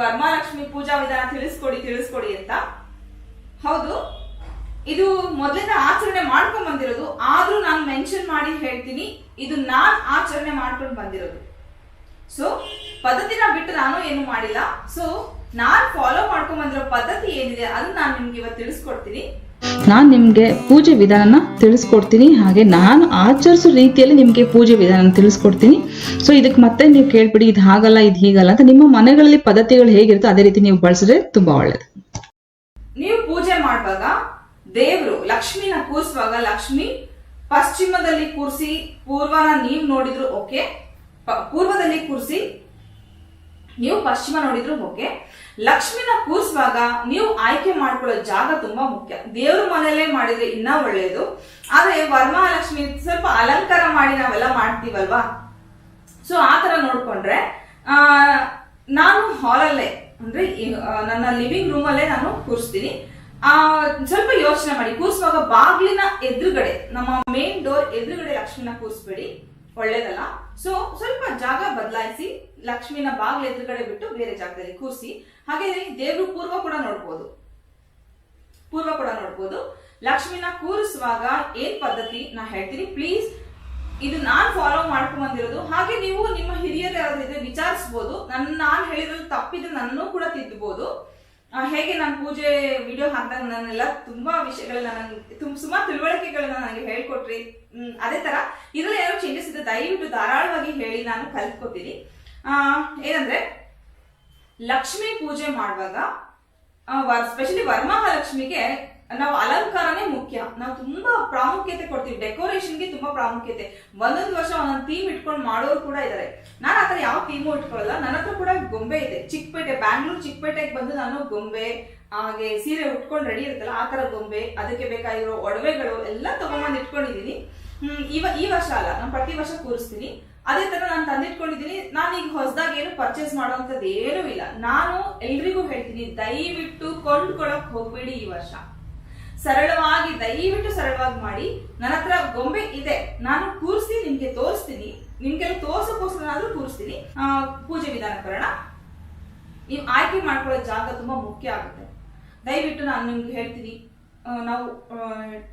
ವರಮಹಾಲಕ್ಷ್ಮಿ ಪೂಜಾ ವಿಧಾನ ತಿಳಿಸ್ಕೊಡಿ ತಿಳಿಸ್ಕೊಡಿ ಅಂತ. ಹೌದು. ಇದು ಮೊದಲಿಂದ ಆಚರಣೆ ಮಾಡ್ಕೊಂಡ್ ಬಂದಿರೋದು. ಆದ್ರೂ ನಾನು ಮೆನ್ಷನ್ ಮಾಡಿ ಹೇಳ್ತೀನಿ, ಇದು ನಾನ್ ಆಚರಣೆ ಮಾಡ್ಕೊಂಡು ಬಂದಿರೋದು. ಸೊ ಪದ್ಧತಿನ ಬಿಟ್ಟು ನಾನು ಏನು ಮಾಡಿಲ್ಲ. ಸೊ ನಾನ್ ಫಾಲೋ ಮಾಡ್ಕೊಂಡ್ ಬಂದಿರೋ ಪದ್ಧತಿ ಏನಿದೆ ಅದನ್ನ ನಾನು ನಿಮ್ಗೆ ಇವತ್ತು ತಿಳಿಸ್ಕೊಡ್ತೀನಿ. ನಾನು ನಿಮಗೆ ಪೂಜೆ ವಿಧಾನನ ತಿಳಿಸ್ಕೊಡ್ತೀನಿ. ಹಾಗೆ ನಾನು ಆಚರಿಸೋ ರೀತಿಯಲ್ಲಿ ನಿಮಗೆ ಪೂಜೆ ವಿಧಾನ ತಿಳಿಸ್ಕೊಡ್ತೀನಿ. ಸೊ ಇದಕ್ಕೆ ಮತ್ತೆ ನೀವು ಕೇಳ್ಬಿಡಿ, ಇದು ಹಾಗಲ್ಲ, ಇದು ಹೀಗಲ್ಲ ಅಂತ ನಿಮ್ಮ ಮನೆಗಳಲ್ಲಿ ಪದ್ಧತಿಗಳು ಹೇಗಿರುತ್ತೋ ಅದೇ ರೀತಿ ನೀವು ಬಳಸಿದ್ರೆ ತುಂಬಾ ಒಳ್ಳೇದು. ನೀವು ಪೂಜೆ ಮಾಡುವಾಗ ದೇವರು ಲಕ್ಷ್ಮಿನ ಕೂರಿಸುವಾಗ ಲಕ್ಷ್ಮಿ ಪಶ್ಚಿಮದಲ್ಲಿ ಕೂರಿಸಿ, ಪೂರ್ವನ ನೀವು ನೋಡಿದ್ರು ಓಕೆ ಪೂರ್ವದಲ್ಲಿ ಕೂರಿಸಿ ನೀವು ಪಶ್ಚಿಮ ನೋಡಿದ್ರು ಓಕೆ. ಲಕ್ಷ್ಮಿನ ಕೂರಿಸುವಾಗ ನೀವು ಆಯ್ಕೆ ಮಾಡ್ಕೊಳ್ಳೋ ಜಾಗ ತುಂಬಾ ಮುಖ್ಯ. ದೇವ್ರ ಮನೆಯಲ್ಲೇ ಮಾಡಿದ್ರೆ ಇನ್ನ ಒಳ್ಳೆಯದು ಆದ್ರೆ ವರಮಹಾಲಕ್ಷ್ಮಿ ಸ್ವಲ್ಪ ಅಲಂಕಾರ ಮಾಡಿ ನಾವೆಲ್ಲ ಮಾಡ್ತೀವಲ್ವಾ? ಸೊ ಆ ತರ ನೋಡ್ಕೊಂಡ್ರೆ ಆ, ನಾನು ಹಾಲಲ್ಲೇ ಅಂದ್ರೆ ನನ್ನ ಲಿವಿಂಗ್ ರೂಮ್ ಅಲ್ಲೇ ನಾನು ಕೂರಿಸ್ತೀನಿ. ಆ ಸ್ವಲ್ಪ ಯೋಚನೆ ಮಾಡಿ. ಕೂರಿಸುವಾಗ ಬಾಗಿಲಿನ ಎದುರುಗಡೆ ನಮ್ಮ ಮೇನ್ ಡೋರ್ ಎದುರುಗಡೆ ಲಕ್ಷ್ಮಿನ ಕೂರಿಸ್ಬೇಡಿ. ಒಳ್ಳೇದಲ್ಲ. ಸೊ ಸ್ವಲ್ಪ ಜಾಗ ಬದಲಾಯಿಸಿ, ಲಕ್ಷ್ಮಿನ ಬಾಗಿಲು ಎದುರುಗಡೆ ಬಿಟ್ಟು ಬೇರೆ ಜಾಗದಲ್ಲಿ ಕೂರಿಸಿ ಹಾಗೆ ದೇವ್ರು ಪೂರ್ವ ಕೂಡ ನೋಡ್ಬೋದು. ಪೂರ್ವ ಕೂಡ ನೋಡ್ಬೋದು. ಲಕ್ಷ್ಮಿನ ಕೂರಿಸುವಾಗ ಏನ್ ಪದ್ಧತಿ? ನಾ ಹೇಳ್ತೀನಿ ಪ್ಲೀಸ್ ಇದು ನಾನ್ ಫಾಲೋ ಮಾಡ್ಕೊಂಡ್ ಬಂದಿರೋದು. ಹಾಗೆ ನೀವು ನಿಮ್ಮ ಹಿರಿಯರ ಯಾರಾದ್ರೂ ಇದ್ರೆ ವಿಚಾರಿಸ್ಬೋದು. ನನ್ನ ನಾನು ಹೇಳಿರೋದು ತಪ್ಪಿದ್ರೆ ನನ್ನೂ ಕೂಡ ತಿದ್ದಬಹುದು ಹೇಗೆ ನಾನು ಪೂಜೆ ವಿಡಿಯೋ ಹಾಕಿದಾಗ ನನ್ನೆಲ್ಲ ತುಂಬಾ ವಿಷಯಗಳನ್ನ ನನಗೆ ತುಂಬ ಸುಮಾರು ತಿಳುವಳಿಕೆಗಳನ್ನ ನನಗೆ ಹೇಳ್ಕೊಟ್ರಿ. ಅದೇ ತರ ಇದ್ರಲ್ಲಿ ಯಾರು ಚೇಂಜಸ್ ದಯವಿಟ್ಟು ಧಾರಾಳವಾಗಿ ಹೇಳಿ ನಾನು ಕಲ್ತ್ಕೋತೀನಿ. ಏನಂದ್ರೆ, ಲಕ್ಷ್ಮಿ ಪೂಜೆ ಮಾಡುವಾಗ ಸ್ಪೆಷಲಿ ವರಮಹಾಲಕ್ಷ್ಮಿಗೆ ನಾವು ಅಲಂಕಾರನೇ ಮುಖ್ಯ. ನಾವು ತುಂಬಾ ಪ್ರಾಮುಖ್ಯತೆ ಕೊಡ್ತೀವಿ. ಡೆಕೋರೇಷನ್ಗೆ ತುಂಬಾ ಪ್ರಾಮುಖ್ಯತೆ. ಒಂದೊಂದು ವರ್ಷ ಒಂದೊಂದು ಥೀಮ್ ಇಟ್ಕೊಂಡು ಮಾಡೋರು ಕೂಡ ಇದ್ದಾರೆ ನಾನು ಆತರ ಯಾವ ಥೀಮು ಇಟ್ಕೊಳ್ಳಲ್ಲ. ನನ್ನ ಹತ್ರ ಕೂಡ ಗೊಂಬೆ ಇದೆ. ಚಿಕ್ಕಪೇಟೆ, ಬ್ಯಾಂಗ್ಳೂರ್ ಚಿಕ್ಕಪೇಟೆಗೆ ಬಂದು ನಾನು ಗೊಂಬೆ, ಹಾಗೆ ಸೀರೆ ಉಟ್ಕೊಂಡು ರೆಡಿ ಇರುತ್ತಲ್ಲ, ಆ ತರ ಗೊಂಬೆ, ಅದಕ್ಕೆ ಬೇಕಾಗಿರೋ ಒಡವೆಗಳು ಎಲ್ಲ ತಗೊಂಡ್ಬಂದು ಇಟ್ಕೊಂಡಿದೀನಿ. ಹ್ಮ್, ಇವ, ಈ ವರ್ಷ ಅಲ್ಲ. ನಾನು ಪ್ರತಿ ವರ್ಷ ಕೂರಿಸ್ತೀನಿ. ಅದೇ ತರ ನಾನು ತಂದಿಟ್ಕೊಂಡಿದ್ದೀನಿ ನಾನು ಈಗ ಹೊಸದಾಗಿ ಏನು ಪರ್ಚೇಸ್ ಮಾಡುವಂತದ್ದು ಏನೂ ಇಲ್ಲ. ನಾನು ಎಲ್ರಿಗೂ ಹೇಳ್ತೀನಿ, ದಯವಿಟ್ಟು ಕೊಂಡ್ಕೊಳಕ್ ಹೋಗ್ಬೇಡಿ ಈ ವರ್ಷ. ಸರಳವಾಗಿ ದಯವಿಟ್ಟು ಸರಳವಾಗಿ ಮಾಡಿ. ನನ್ನ ಹತ್ರ ಗೊಂಬೆ ಇದೆ. ನಾನು ಕೂರಿಸಿ ನಿಮ್ಗೆ ತೋರಿಸ್ತೀನಿ. ನಿಮ್ಗೆಲ್ಲ ತೋರ್ಸಕ್ಕೋಸ್ಕರನಾದ್ರೂ ಕೂರಿಸ್ತೀನಿ. ಪೂಜೆ ವಿಧಾನ ಬರೋಣ ನೀವು ಆಯ್ಕೆ ಮಾಡ್ಕೊಳ್ಳೋ ಜಾಗ ತುಂಬಾ ಮುಖ್ಯ ಆಗುತ್ತೆ. ದಯವಿಟ್ಟು ನಾನು ನಿಮ್ಗೆ ಹೇಳ್ತೀನಿ. ನಾವು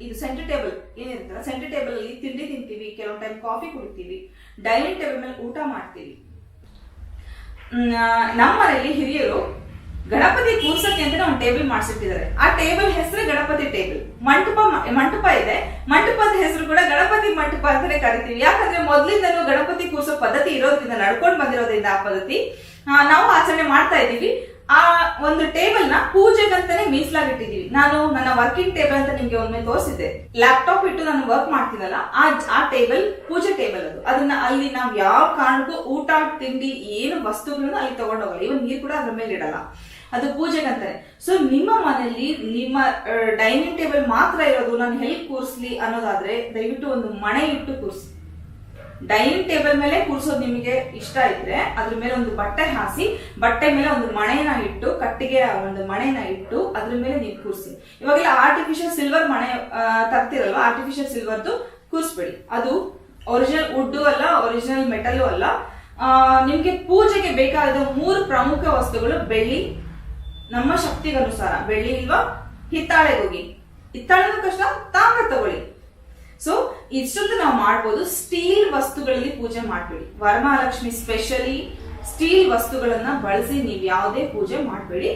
ಇದು ಸೆಂಟರ್ ಟೇಬಲ್ ಏನಿರುತ್ತಲ್ಲ ಸೆಂಟರ್ ಟೇಬಲ್ ಅಲ್ಲಿ ತಿಂಡಿ ತಿಂತೀವಿ, ಕೆಲವೊಂದು ಟೈಮ್ ಕಾಫಿ ಕುಡಿತೀವಿ ಡೈನಿಂಗ್ ಟೇಬಲ್ ಮೇಲೆ ಊಟ ಮಾಡ್ತೀವಿ. ನಮ್ಮನೆಯಲ್ಲಿ ಹಿರಿಯರು ಗಣಪತಿ ಕೂರ್ಸಕ್ಕೆ ಅಂತ ಒಂದು ಟೇಬಲ್ ಮಾಡಿಸಿಟ್ಟಿದ್ದಾರೆ. ಆ ಟೇಬಲ್ ಹೆಸರು ಗಣಪತಿ ಟೇಬಲ್. ಮಂಟಪ ಮಂಟಪ ಇದೆ. ಮಂಟಪದ ಹೆಸರು ಕೂಡ ಗಣಪತಿ ಮಂಟಪ ಅಂತಾನೆ ಕರಿತೀವಿ. ಯಾಕಂದ್ರೆ ಮೊದಲಿಂದಲೂ ಗಣಪತಿ ಕೂರ್ಸೋ ಪದ್ಧತಿ ಇರೋದ್ರಿಂದ, ನಡ್ಕೊಂಡು ಬಂದಿರೋದ್ರಿಂದ ಆ ಪದ್ಧತಿ ನಾವು ಆಚರಣೆ ಮಾಡ್ತಾ ಇದ್ದೀವಿ. ಆ ಒಂದು ಟೇಬಲ್ನ ಪೂಜೆಗಂತಾನೆ ಮೀಸಲಾಗಿಟ್ಟಿದೀವಿ ನಾನು ನನ್ನ ವರ್ಕಿಂಗ್ ಟೇಬಲ್ ಅಂತ ನಿಮ್ಗೆ ಒಮ್ಮೆ ತೋರಿಸಿದ್ದೆ. ಲ್ಯಾಪ್ಟಾಪ್ ಇಟ್ಟು ನಾನು ವರ್ಕ್ ಮಾಡ್ತೀನಲ್ಲ, ಆ ಟೇಬಲ್ ಪೂಜೆ ಟೇಬಲ್ ಅದು. ಅದನ್ನ ಅಲ್ಲಿ ನಾವು ಯಾವ ಕಾರಣಕ್ಕೂ ಊಟ, ತಿಂಡಿ, ಏನು ವಸ್ತುಗಳನ್ನ ಅಲ್ಲಿ ತಗೊಂಡೋಗಲ್ಲ. ಇವನ್ ನೀರು ಕೂಡ ಅದ್ರ ಮೇಲೆ ಇಡಲ್ಲ. ಅದು ಪೂಜೆಗೆ ಅಂತಾರೆ ಸೊ ನಿಮ್ಮ ಮನೆಯಲ್ಲಿ ನಿಮ್ಮ ಡೈನಿಂಗ್ ಟೇಬಲ್ ಮಾತ್ರ ಇರೋದು ನಾನು ಹೆಲ್ಪ್ ಕೂರಿಸ್ಲಿ ಅನ್ನೋದಾದ್ರೆ ದಯವಿಟ್ಟು ಒಂದು ಮಣೆ ಇಟ್ಟು ಕೂರಿಸಿ. ಡೈನಿಂಗ್ ಟೇಬಲ್ ಮೇಲೆ ಕೂರಿಸೋದು ನಿಮಗೆ ಇಷ್ಟ ಇದ್ರೆ ಅದ್ರ ಮೇಲೆ ಒಂದು ಬಟ್ಟೆ ಹಾಸಿ, ಬಟ್ಟೆ ಮೇಲೆ ಒಂದು ಮಣೆನ ಇಟ್ಟು, ಕಟ್ಟಿಗೆ ಒಂದು ಮಣೆನ ಇಟ್ಟು ಅದ್ರ ಮೇಲೆ ನೀವು ಕೂರಿಸಿ. ಇವಾಗೆಲ್ಲ ಆರ್ಟಿಫಿಷಿಯಲ್ ಸಿಲ್ವರ್ ಮಣೆ ತರ್ತಿರಲ್ವ? ಆರ್ಟಿಫಿಷಿಯಲ್ ಸಿಲ್ವರ್ದು ಕೂರಿಸ್ಬೇಡಿ. ಅದು ಒರಿಜಿನಲ್ ವುಡ್ಡು ಅಲ್ಲ ಒರಿಜಿನಲ್ ಮೆಟಲ್ ಅಲ್ಲ. ನಿಮ್ಗೆ ಪೂಜೆಗೆ ಬೇಕಾದ ಮೂರು ಪ್ರಮುಖ ವಸ್ತುಗಳು ಬೆಳ್ಳಿ ನಮ್ಮ ಶಕ್ತಿಗನುಸಾರ ಬೆಳ್ಳಿ ಇಲ್ವಾ ಹಿತ್ತಾಳೆಗೆ ಹೋಗಿ ಹಿತ್ತಾಳೆನೂ ಕಷ್ಟ ತಾಮ್ರ ತಗೊಳ್ಳಿ. ಸೊ ಇಷ್ಟೊಂದು ನಾವು ಮಾಡ್ಬೋದು ಸ್ಟೀಲ್ ವಸ್ತುಗಳಲ್ಲಿ ಪೂಜೆ ಮಾಡ್ಬೇಡಿ. ವರಮಹಾಲಕ್ಷ್ಮಿ ಸ್ಪೆಷಲಿ ಸ್ಟೀಲ್ ವಸ್ತುಗಳನ್ನ ಬಳಸಿ ನೀವು ಯಾವುದೇ ಪೂಜೆ ಮಾಡಬೇಡಿ.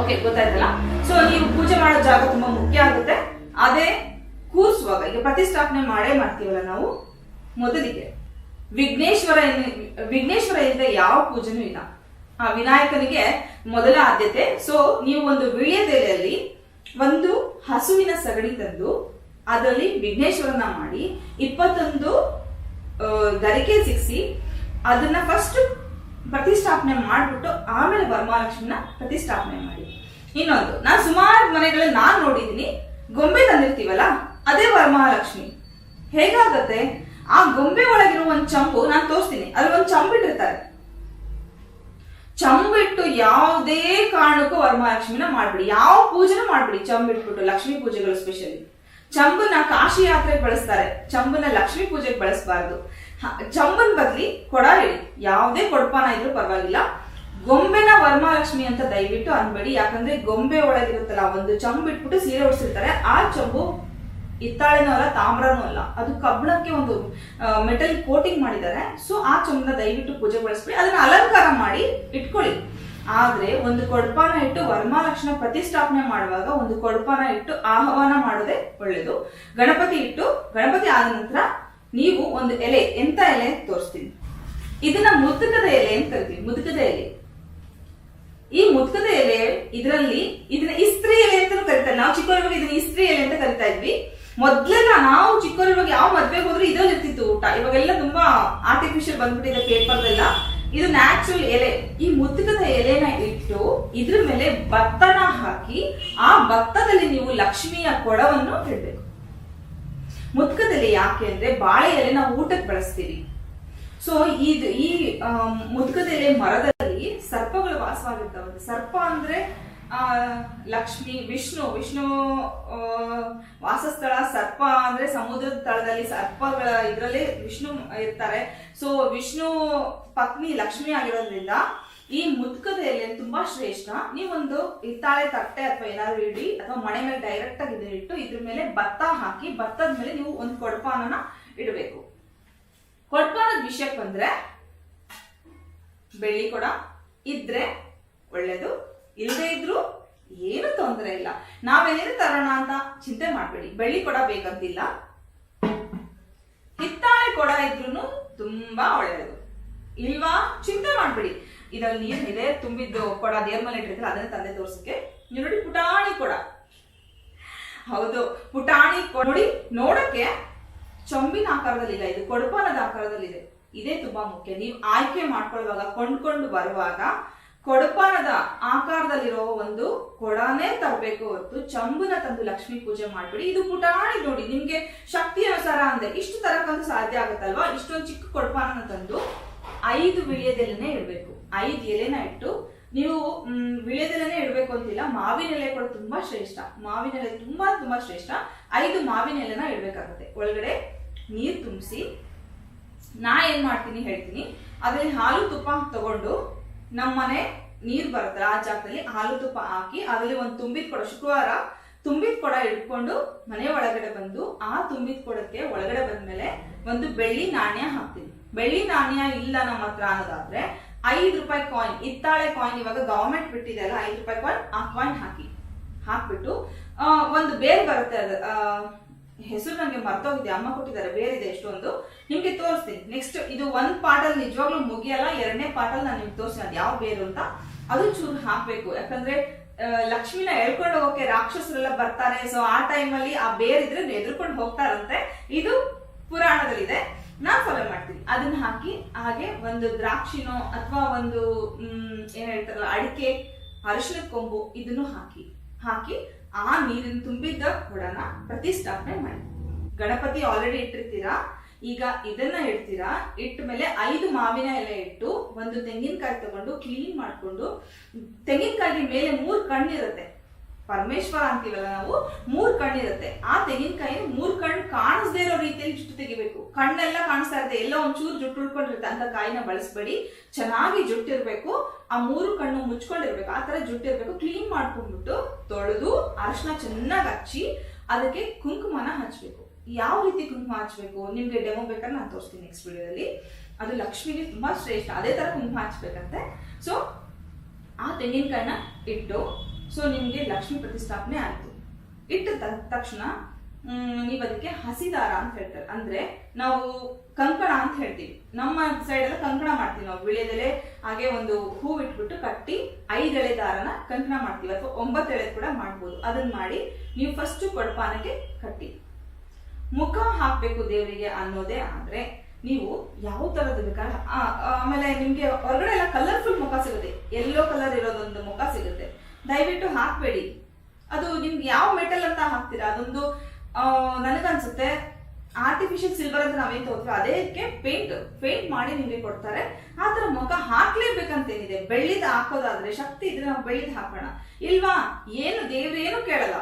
ಓಕೆ ಗೊತ್ತಾಯ್ತಲ್ಲ? ಸೊ ನೀವು ಪೂಜೆ ಮಾಡೋ ಜಾಗ ತುಂಬಾ ಮುಖ್ಯ ಆಗುತ್ತೆ. ಅದೇ ಕೂರಿಸುವಾಗ, ಈಗ ಪ್ರತಿಷ್ಠಾಪನೆ ಮಾಡೇ ಮಾಡ್ತೀವಲ್ಲ ನಾವು? ಮೊದಲಿಗೆ. ವಿಘ್ನೇಶ್ವರ ವಿಘ್ನೇಶ್ವರ ಇಲ್ಲದೆ ಯಾವ ಪೂಜೆನೂ ಇಲ್ಲ. ಆ ವಿನಾಯಕನಿಗೆ ಮೊದಲ ಆದ್ಯತೆ. ಸೊ ನೀವು ಒಂದು ವಿಳ್ಯದೆಲೆಯಲ್ಲಿ ಒಂದು ಹಸುವಿನ ಸಗಣಿ ತಂದು ಅದರಲ್ಲಿ ವಿಘ್ನೇಶ್ವರನ ಮಾಡಿ, ಇಪ್ಪತ್ತೊಂದು ಗರಿಕೆ ಸಿಕ್ಸಿ, ಅದನ್ನ ಫಸ್ಟ್ ಪ್ರತಿಷ್ಠಾಪನೆ ಮಾಡಿಬಿಟ್ಟು ಆಮೇಲೆ ವರಮಹಾಲಕ್ಷ್ಮಿನ ಪ್ರತಿಷ್ಠಾಪನೆ ಮಾಡಿ. ಇನ್ನೊಂದು, ನಾನು ಸುಮಾರು ಮನೆಗಳಲ್ಲಿ ನಾನು ನೋಡಿದ್ದೀನಿ ಗೊಂಬೆ ತಂದಿರ್ತೀವಲ್ಲ, ಅದೇ ವರಮಹಾಲಕ್ಷ್ಮಿ ಹೇಗಾಗತ್ತೆ? ಆ ಗೊಂಬೆ ಒಳಗಿರೋ ಒಂದು ಚಂಪು ನಾನು ತೋರಿಸ್ತೀನಿ ಅದ್ರ ಒಂದು ಚಂಪು ಇಟ್ಟಿರ್ತಾರೆ. ಚಂಬಿಟ್ಟು ಯಾವುದೇ ಕಾರಣಕ್ಕೂ ವರಮಹಾಲಕ್ಷ್ಮಿನ ಮಾಡ್ಬಿಡಿ. ಯಾವ ಪೂಜೆನ ಮಾಡ್ಬಿಡಿ ಚಂಬಿಟ್ಬಿಟ್ಟು ಲಕ್ಷ್ಮೀ ಪೂಜೆಗಳು ಸ್ಪೆಷಲಿ ಚಂಬನ್ನ ಕಾಶಿ ಯಾತ್ರೆಗೆ ಬಳಸ್ತಾರೆ. ಚಂಬನ್ನ ಲಕ್ಷ್ಮೀ ಪೂಜೆಗೆ ಬಳಸಬಾರ್ದು. ಚಂಬನ್ ಬದ್ಲಿ ಕೊಡ ಹೇಳಿ. ಯಾವುದೇ ಕೊಡಪಾನ ಇದ್ರೂ ಪರವಾಗಿಲ್ಲ. ಗೊಂಬೆನ ವರಮಹಾಲಕ್ಷ್ಮಿ ಅಂತ ದಯವಿಟ್ಟು ಅನ್ಬೇಡಿ. ಯಾಕಂದ್ರೆ ಗೊಂಬೆ ಒಳಗಿರುತ್ತಲ್ಲ ಒಂದು ಚಂಬಿಟ್ಬಿಟ್ಟು ಸೀರೆ ಉಡ್ಸಿರ್ತಾರೆ. ಆ ಚಂಬು ಹಿತ್ತಾಳೆನೂ ಅಲ್ಲ ತಾಮ್ರನೂ ಅಲ್ಲ. ಅದು ಕಬ್ಬಣಕ್ಕೆ ಒಂದು ಮೆಟಲ್ ಕೋಟಿಂಗ್ ಮಾಡಿದ್ದಾರೆ. ಸೊ ಆ ಚೊಂಬನ ದಯವಿಟ್ಟು ಪೂಜೆ ಬಳಸ್ಬಿಡಿ ಅದನ್ನ ಅಲಂಕಾರ ಮಾಡಿ ಇಟ್ಕೊಳ್ಳಿ. ಆದ್ರೆ ಒಂದು ಕೊಡಪಾನ ಇಟ್ಟು ವರ್ಮಾಲಕ್ಷ್ಮಣ ಪ್ರತಿಷ್ಠಾಪನೆ ಮಾಡುವಾಗ ಒಂದು ಕೊಡಪಾನ ಇಟ್ಟು ಆಹ್ವಾನ ಮಾಡೋದೇ ಒಳ್ಳೇದು. ಗಣಪತಿ ಇಟ್ಟು, ಗಣಪತಿ ಆದ ನಂತರ ನೀವು ಒಂದು ಎಲೆ, ಎಂತ ಎಲೆ ತೋರಿಸ್ತೀನಿ. ಇದನ್ನ ಮುದುಕದ ಎಲೆ ಅಂತ ಕರಿತೀವಿ, ಮುದುಕದ ಎಲೆ. ಈ ಮುದುಕದ ಎಲೆ ಇದರಲ್ಲಿ ಇದನ್ನ ಇಸ್ತ್ರಿ ಎಲೆ ಅಂತ ಕರಿತಾರೆ. ನಾವು ಚಿಕ್ಕವರಿಗೆ ಇದನ್ನ ಇಸ್ತ್ರಿ ಎಲೆ ಅಂತ ಕರಿತಾ ಇದ್ವಿ. ಮೊದ್ಲೆಲ್ಲ ನಾವು ಚಿಕ್ಕವರಿವಾಗ ಯಾವ ಮದ್ವೆಗೆ ಹೋದ್ರು ಇದೇ ಇರ್ತಿತ್ತು ಊಟ. ಇವಾಗೆಲ್ಲ ತುಂಬಾ ಆರ್ಟಿಫಿಷಿಯಲ್ ಬಂದ್ಬಿಟ್ಟಿದೆ ಪೇಪರ್ದೆಲ್ಲ ಇದು ನ್ಯಾಚುರಲ್ ಎಲೆ. ಈ ಮುತ್ತಿಕದ ಎಲೆನ ಇಟ್ಟು ಇದ್ರ ಮೇಲೆ ಭತ್ತನ ಹಾಕಿ ಆ ಭತ್ತದಲ್ಲಿ ನೀವು ಲಕ್ಷ್ಮಿಯ ಕೊಡವನ್ನು ಇಡಬೇಕು. ಮುದ್ಕದಲ್ಲಿ ಯಾಕೆ ಅಂದ್ರೆ ಬಾಳೆ ಎಲೆ ನಾವು ಊಟಕ್ಕೆ ಬಳಸ್ತೀವಿ. ಸೊ ಇದು ಈ ಆಮ್, ಮುದ್ಕದೆಲೆ ಮರದಲ್ಲಿ ಸರ್ಪಗಳು ವಾಸವಾಗಿರ್ತಾವಂತೆ ಸರ್ಪ ಅಂದ್ರೆ ಲಕ್ಷ್ಮಿ, ವಿಷ್ಣು ವಿಷ್ಣು ವಾಸಸ್ಥಳ, ಸರ್ಪ ಅಂದ್ರೆ ಸಮುದ್ರದ ತಳದಲ್ಲಿ ಸರ್ಪಗಳ ಇದರಲ್ಲಿ ವಿಷ್ಣು ಇರ್ತಾರೆ. ಸೊ ವಿಷ್ಣು ಪತ್ನಿ ಲಕ್ಷ್ಮಿ ಆಗಿರೋದ್ರಿಂದ ಈ ಮುದ್ಕದ ಎಲೆ ತುಂಬಾ ಶ್ರೇಷ್ಠ. ನೀವೊಂದು ಹಿತ್ತಾಳೆ ತಟ್ಟೆ ಅಥವಾ ಏನಾದ್ರು ಇಡಿ ಅಥವಾ ಮನೆ ಮೇಲೆ ಡೈರೆಕ್ಟ್ ಆಗಿ ಇದನ್ನ ಇಟ್ಟು ಇದ್ರ ಮೇಲೆ ಭತ್ತ ಹಾಕಿ, ಭತ್ತದ ಮೇಲೆ ನೀವು ಒಂದು ಕೊಡಪಾನನ ಇಡಬೇಕು. ಕೊಡಪಾನದ ವಿಷಯಕ್ಕೆ ಬಂದ್ರೆ ಬೆಳ್ಳಿ ಕೊಡ, ಇದ್ರೆ ಒಳ್ಳೇದು ಇಲ್ಲದೆ ಇದ್ರು ಏನು ತೊಂದರೆ ಇಲ್ಲ. ನಾವೇನೇನು ತರೋಣ ಅಂತ ಚಿಂತೆ ಮಾಡಬೇಡಿ. ಬೆಳ್ಳಿ ಕೊಡ ಬೇಕಂತಿಲ್ಲ. ಹಿತ್ತಾಳೆ ಕೊಡ ಇದ್ರೂ ತುಂಬಾ ಒಳ್ಳೆಯದು. ಇಲ್ವಾ? ಚಿಂತೆ ಮಾಡಬೇಡಿ. ಇದ್ರಲ್ಲಿ ನೀರಿನಿದೆ ತುಂಬಿದ್ದು ಕೊಡ, ದೇವ್ರ ಮೇಲೆ ಇಟ್ಟಿರ್ತಾರೆ ಅದನ್ನೇ ತಂದೆ ತೋರ್ಸಕ್ಕೆ ನೀವು ನೋಡಿ ಪುಟಾಣಿ ಕೊಡ. ಹೌದು, ಪುಟಾಣಿ ಕೊಡಿ. ನೋಡಿ ನೋಡಕ್ಕೆ ಚೊಂಬಿನ ಆಕಾರದಲ್ಲಿಲ್ಲ ಇದು ಕೊಡಪಾನದ ಆಕಾರದಲ್ಲಿದೆ. ಇದೇ ತುಂಬಾ ಮುಖ್ಯ. ನೀವು ಆಯ್ಕೆ ಮಾಡ್ಕೊಳ್ಳುವಾಗ, ಕೊಂಡ್ಕೊಂಡು ಬರುವಾಗ ಕೊಡಪಾನದ ಆಕಾರದಲ್ಲಿರೋ ಒಂದು ಕೊಡನೇ ತರಬೇಕು ಹೊರತು ಚಂಬುನ ತಂದು ಲಕ್ಷ್ಮಿ ಪೂಜೆ ಮಾಡ್ಬಿಡಿ. ಇದು ಪುಟಾಣಿ ನೋಡಿ, ನಿಮ್ಗೆ ಶಕ್ತಿ ಅನುಸಾರ ಅಂದ್ರೆ ಇಷ್ಟು ತರಕ್ಕಂತೂ ಸಾಧ್ಯ ಆಗುತ್ತಲ್ವಾ? ಇಷ್ಟೊಂದು ಚಿಕ್ಕ ಕೊಡಪಾನನ ತಂದು ಐದು ವಿಳಿಯದೆಲೆನೆ ಇಡಬೇಕು. ಐದು ಎಲೆನ ಇಟ್ಟು ನೀವು, ಹ್ಮ್, ವಿಳ್ಯದೆಲೆನೇ ಇಡಬೇಕು ಅಂತಿಲ್ಲ, ಮಾವಿನ ಎಲೆ ಕೂಡ ತುಂಬಾ ಶ್ರೇಷ್ಠ. ಮಾವಿನ ಎಲೆ ತುಂಬಾ ತುಂಬಾ ಶ್ರೇಷ್ಠ. ಐದು ಮಾವಿನ ಎಲೆನ ಇಡಬೇಕಾಗುತ್ತೆ. ಒಳಗಡೆ ನೀರು ತುಂಬಿಸಿ, ನಾ ಏನ್ ಮಾಡ್ತೀನಿ ಹೇಳ್ತೀನಿ, ಅದ್ರಲ್ಲಿ ಹಾಲು ತುಪ್ಪ ತಗೊಂಡು ನಮ್ಮನೆ ನೀರ್ ಬರುತ್ತಲ್ಲ ಆ ಜಾಗದಲ್ಲಿ ಹಾಲು ತುಪ್ಪ ಹಾಕಿ ಅದರಲ್ಲಿ ಒಂದು ತುಂಬಿದ ಕೊಡ, ಶುಕ್ರವಾರ ತುಂಬಿದ ಕೊಡ ಇಟ್ಕೊಂಡು ಮನೆ ಒಳಗಡೆ ಬಂದು ಆ ತುಂಬಿದ ಕೊಡಕ್ಕೆ ಒಳಗಡೆ ಬಂದ್ಮೇಲೆ ಒಂದು ಬೆಳ್ಳಿ ನಾಣ್ಯ ಹಾಕ್ತೀನಿ. ಬೆಳ್ಳಿ ನಾಣ್ಯ ಇಲ್ಲ ನಮ್ಮ ಹತ್ರ ಅನ್ನೋದಾದ್ರೆ ಐದು ರೂಪಾಯಿ ಕಾಯಿನ್ ಇತ್ತಾಳೆ ಕಾಯಿನ್ ಇವಾಗ ಗವರ್ಮೆಂಟ್ ಬಿಟ್ಟಿದೆಯಲ್ಲ ಐದು ರೂಪಾಯಿ ಕಾಯಿನ್ ಆ ಕಾಯಿನ್ ಹಾಕಿ. ಹಾಕ್ಬಿಟ್ಟು ಒಂದು ಬೇರ್ ಬರುತ್ತೆ ಅದು ಹೆಸರು ನನಗೆ ಮರ್ತೋಗಿದೆ, ಅಮ್ಮ ಕೊಟ್ಟಿದ್ದಾರೆ, ಬೇರಿದೆ ಎಷ್ಟೊಂದು ನಿಮಗೆ ತೋರಿಸ್ತೀನಿ. ನೆಕ್ಸ್ಟ್ ಇದು ಒಂದು ಪಾಟಲ್ಲಿ ನಿಜವಾಗ್ಲೂ ಮುಗಿಯಲ್ಲ, ಎರಡನೇ ಪಾಟಲ್ ನಾನು ನಿಮ್ಗೆ ತೋರಿಸ್ತೀನಿ. ಅದು ಯಾವ ಬೇರು ಅಂತ. ಅದು ಚೂರು ಹಾಕ್ಬೇಕು. ಯಾಕಂದ್ರೆ ಲಕ್ಷ್ಮಿನ ಎಳ್ಕೊಂಡು ಹೋಗೋಕೆ ರಾಕ್ಷಸರೆಲ್ಲ ಬರ್ತಾರೆ. ಸೊ ಆ ಟೈಮಲ್ಲಿ ಆ ಬೇರ್ ಇದ್ರೆ ಎದ್ರುಕೊಂಡು ಹೋಗ್ತಾರಂತೆ. ಇದು ಪುರಾಣದಲ್ಲಿದೆ. ನಾನ್ ಫಾಲೋ ಮಾಡ್ತೀನಿ. ಅದನ್ನ ಹಾಕಿ, ಹಾಗೆ ಒಂದು ದ್ರಾಕ್ಷಿನೋ ಅಥವಾ ಒಂದು ಏನ್ ಹೇಳ್ತಾರಲ್ಲ, ಅಡಿಕೆ ಅರಿಶಿನ ಕೊಂಬು ಇದನ್ನು ಹಾಕಿ. ಹಾಕಿ ಆ ನೀರಿನ ತುಂಬಿದ್ದ ಕೊಡನ ಪ್ರತಿಷ್ಠಾಪನೆ ಮಾಡಿ. ಗಣಪತಿ ಆಲ್ರೆಡಿ ಇಟ್ಟಿರ್ತೀರಾ? ಈಗ ಇದನ್ನ ಇಡ್ತೀರಾ? ಇಟ್ಟ ಮೇಲೆ ಐದು ಮಾವಿನ ಎಲೆ ಇಟ್ಟು ಒಂದು ತೆಂಗಿನಕಾಯಿ ತಗೊಂಡು ಕ್ಲೀನ್ ಮಾಡ್ಕೊಂಡು ತೆಂಗಿನಕಾಯಿ ಮೇಲೆ ಮೂರ್ ಕಣ್ಣಿರುತ್ತೆ. ಪರಮೇಶ್ವರ ಅಂತೀವಲ್ಲ ನಾವು, ಮೂರ್ ಕಣ್ಣಿರುತ್ತೆ. ಆ ತೆಂಗಿನಕಾಯಿ ಮೂರ್ ರೀತಿಯಲ್ಲಿ ಜುಟ್ಟು ತೆಗಿಬೇಕು. ಕಣ್ಣೆಲ್ಲ ಕಾಣಿಸ್ತಾ ಇರುತ್ತೆ. ಎಲ್ಲ ಒಂಚೂರು ಜುಟ್ಟು ಉಳ್ಕೊಂಡಿರುತ್ತೆ ಅಂತ ಕಾಯಿನ ಬಳಸಬೇಡಿ. ಚೆನ್ನಾಗಿ ಜುಟ್ಟಿರ್ಬೇಕು. ಆ ಮೂರು ಕಣ್ಣು ಮುಚ್ಕೊಂಡಿರ್ಬೇಕು. ಆ ತರ ಜುಟ್ಟಿರ್ಬೇಕು. ಕ್ಲೀನ್ ಮಾಡ್ಕೊಂಡ್ಬಿಟ್ಟು ತೊಳೆದು ಅರಶಿನ ಚೆನ್ನಾಗಿ ಹಚ್ಚಿ ಅದಕ್ಕೆ ಕುಂಕುಮನ ಹಚ್ಬೇಕು. ಯಾವ ರೀತಿ ಕುಂಕುಮ ಹಚ್ಬೇಕು? ನಿಮ್ಗೆ ಡೆಮೋ ಬೇಕಾದ್ರೆ ನಾನು ತೋರಿಸ್ತೀನಿ ನೆಕ್ಸ್ಟ್ ವಿಡಿಯೋದಲ್ಲಿ ಅದು ಲಕ್ಷ್ಮಿಗೆ ತುಂಬಾ ಶ್ರೇಷ್ಠ. ಅದೇ ತರ ಕುಂಕುಮ ಹಚ್ಬೇಕಂತೆ. ಸೊ ಆ ತೆಂಗಿನಕಾಯಿನ ಇಟ್ಟು ಸೊ ನಿಮ್ಗೆ ಲಕ್ಷ್ಮಿ ಪ್ರತಿಷ್ಠಾಪನೆ ಆಯ್ತು. ಇಟ್ಟ ತಕ್ಷಣ ನೀವು ಅದಕ್ಕೆ ಹಸಿದಾರ ಅಂತ ಹೇಳ್ತಾರೆ. ಅಂದ್ರೆ ನಾವು ಕಂಕಣ ಅಂತ ಹೇಳ್ತೀವಿ. ನಮ್ಮ ಸೈಡ್ ಎಲ್ಲ ಕಂಕಣ ಮಾಡ್ತೀವಿ ನಾವು. ವಿಳೆದೆಲೆ ಹಾಗೆ ಒಂದು ಹೂ ಇಟ್ಬಿಟ್ಟು ಕಟ್ಟಿ ಐದು ಎಳೆ ದಾರನ ಕಂಕಣ ಮಾಡ್ತೀವಿ. ಅಥವಾ ಒಂಬತ್ತು ಎಳೆ ಕೂಡ ಮಾಡ್ಬೋದು. ಅದನ್ನ ಮಾಡಿ ನೀವು ಫಸ್ಟ್ ಕೊಡಪಾನಕ್ಕೆ ಕಟ್ಟಿ. ಮುಖ ಹಾಕ್ಬೇಕು ದೇವರಿಗೆ ಅನ್ನೋದೇ ಆದ್ರೆ ನೀವು ಯಾವ ತರದ್ದು ಬೇಕಾದ್ರೆ ಆಮೇಲೆ ನಿಮ್ಗೆ ಹೊರಗಡೆ ಎಲ್ಲ ಕಲರ್ಫುಲ್ ಮುಖ ಸಿಗುತ್ತೆ. ಎಲ್ಲೋ ಕಲರ್ ಇರೋದೊಂದು ಮುಖ ಸಿಗುತ್ತೆ. ದಯವಿಟ್ಟು ಹಾಕ್ಬೇಡಿ. ಅದು ನಿಮ್ಗೆ ಯಾವ ಮೆಟಲ್ ಅಂತ ಹಾಕ್ತೀರಾ? ಅದೊಂದು ನನಗನ್ಸುತ್ತೆ ಆರ್ಟಿಫಿಷಿಯಲ್ ಸಿಲ್ವರ್ ಅಂತ ನಾವೇನ್ ತಗೋತೀವಿ ಅದಕ್ಕೆ ಪೇಂಟ್ ಪೇಂಟ್ ಮಾಡಿ ನಿಮಗೆ ಕೊಡ್ತಾರೆ. ಆ ತರ ಮುಖ ಹಾಕ್ಲೇಬೇಕಂತೇನಿದೆ. ಬೆಳ್ಳಿದ ಹಾಕೋದಾದ್ರೆ ಶಕ್ತಿ ಇದ್ರೆ ನಾವು ಬೆಳ್ಳಿದ್ ಹಾಕೋಣ. ಇಲ್ವಾ? ಏನು ದೇವ್ರು ಏನು ಕೇಳಲ್ಲ.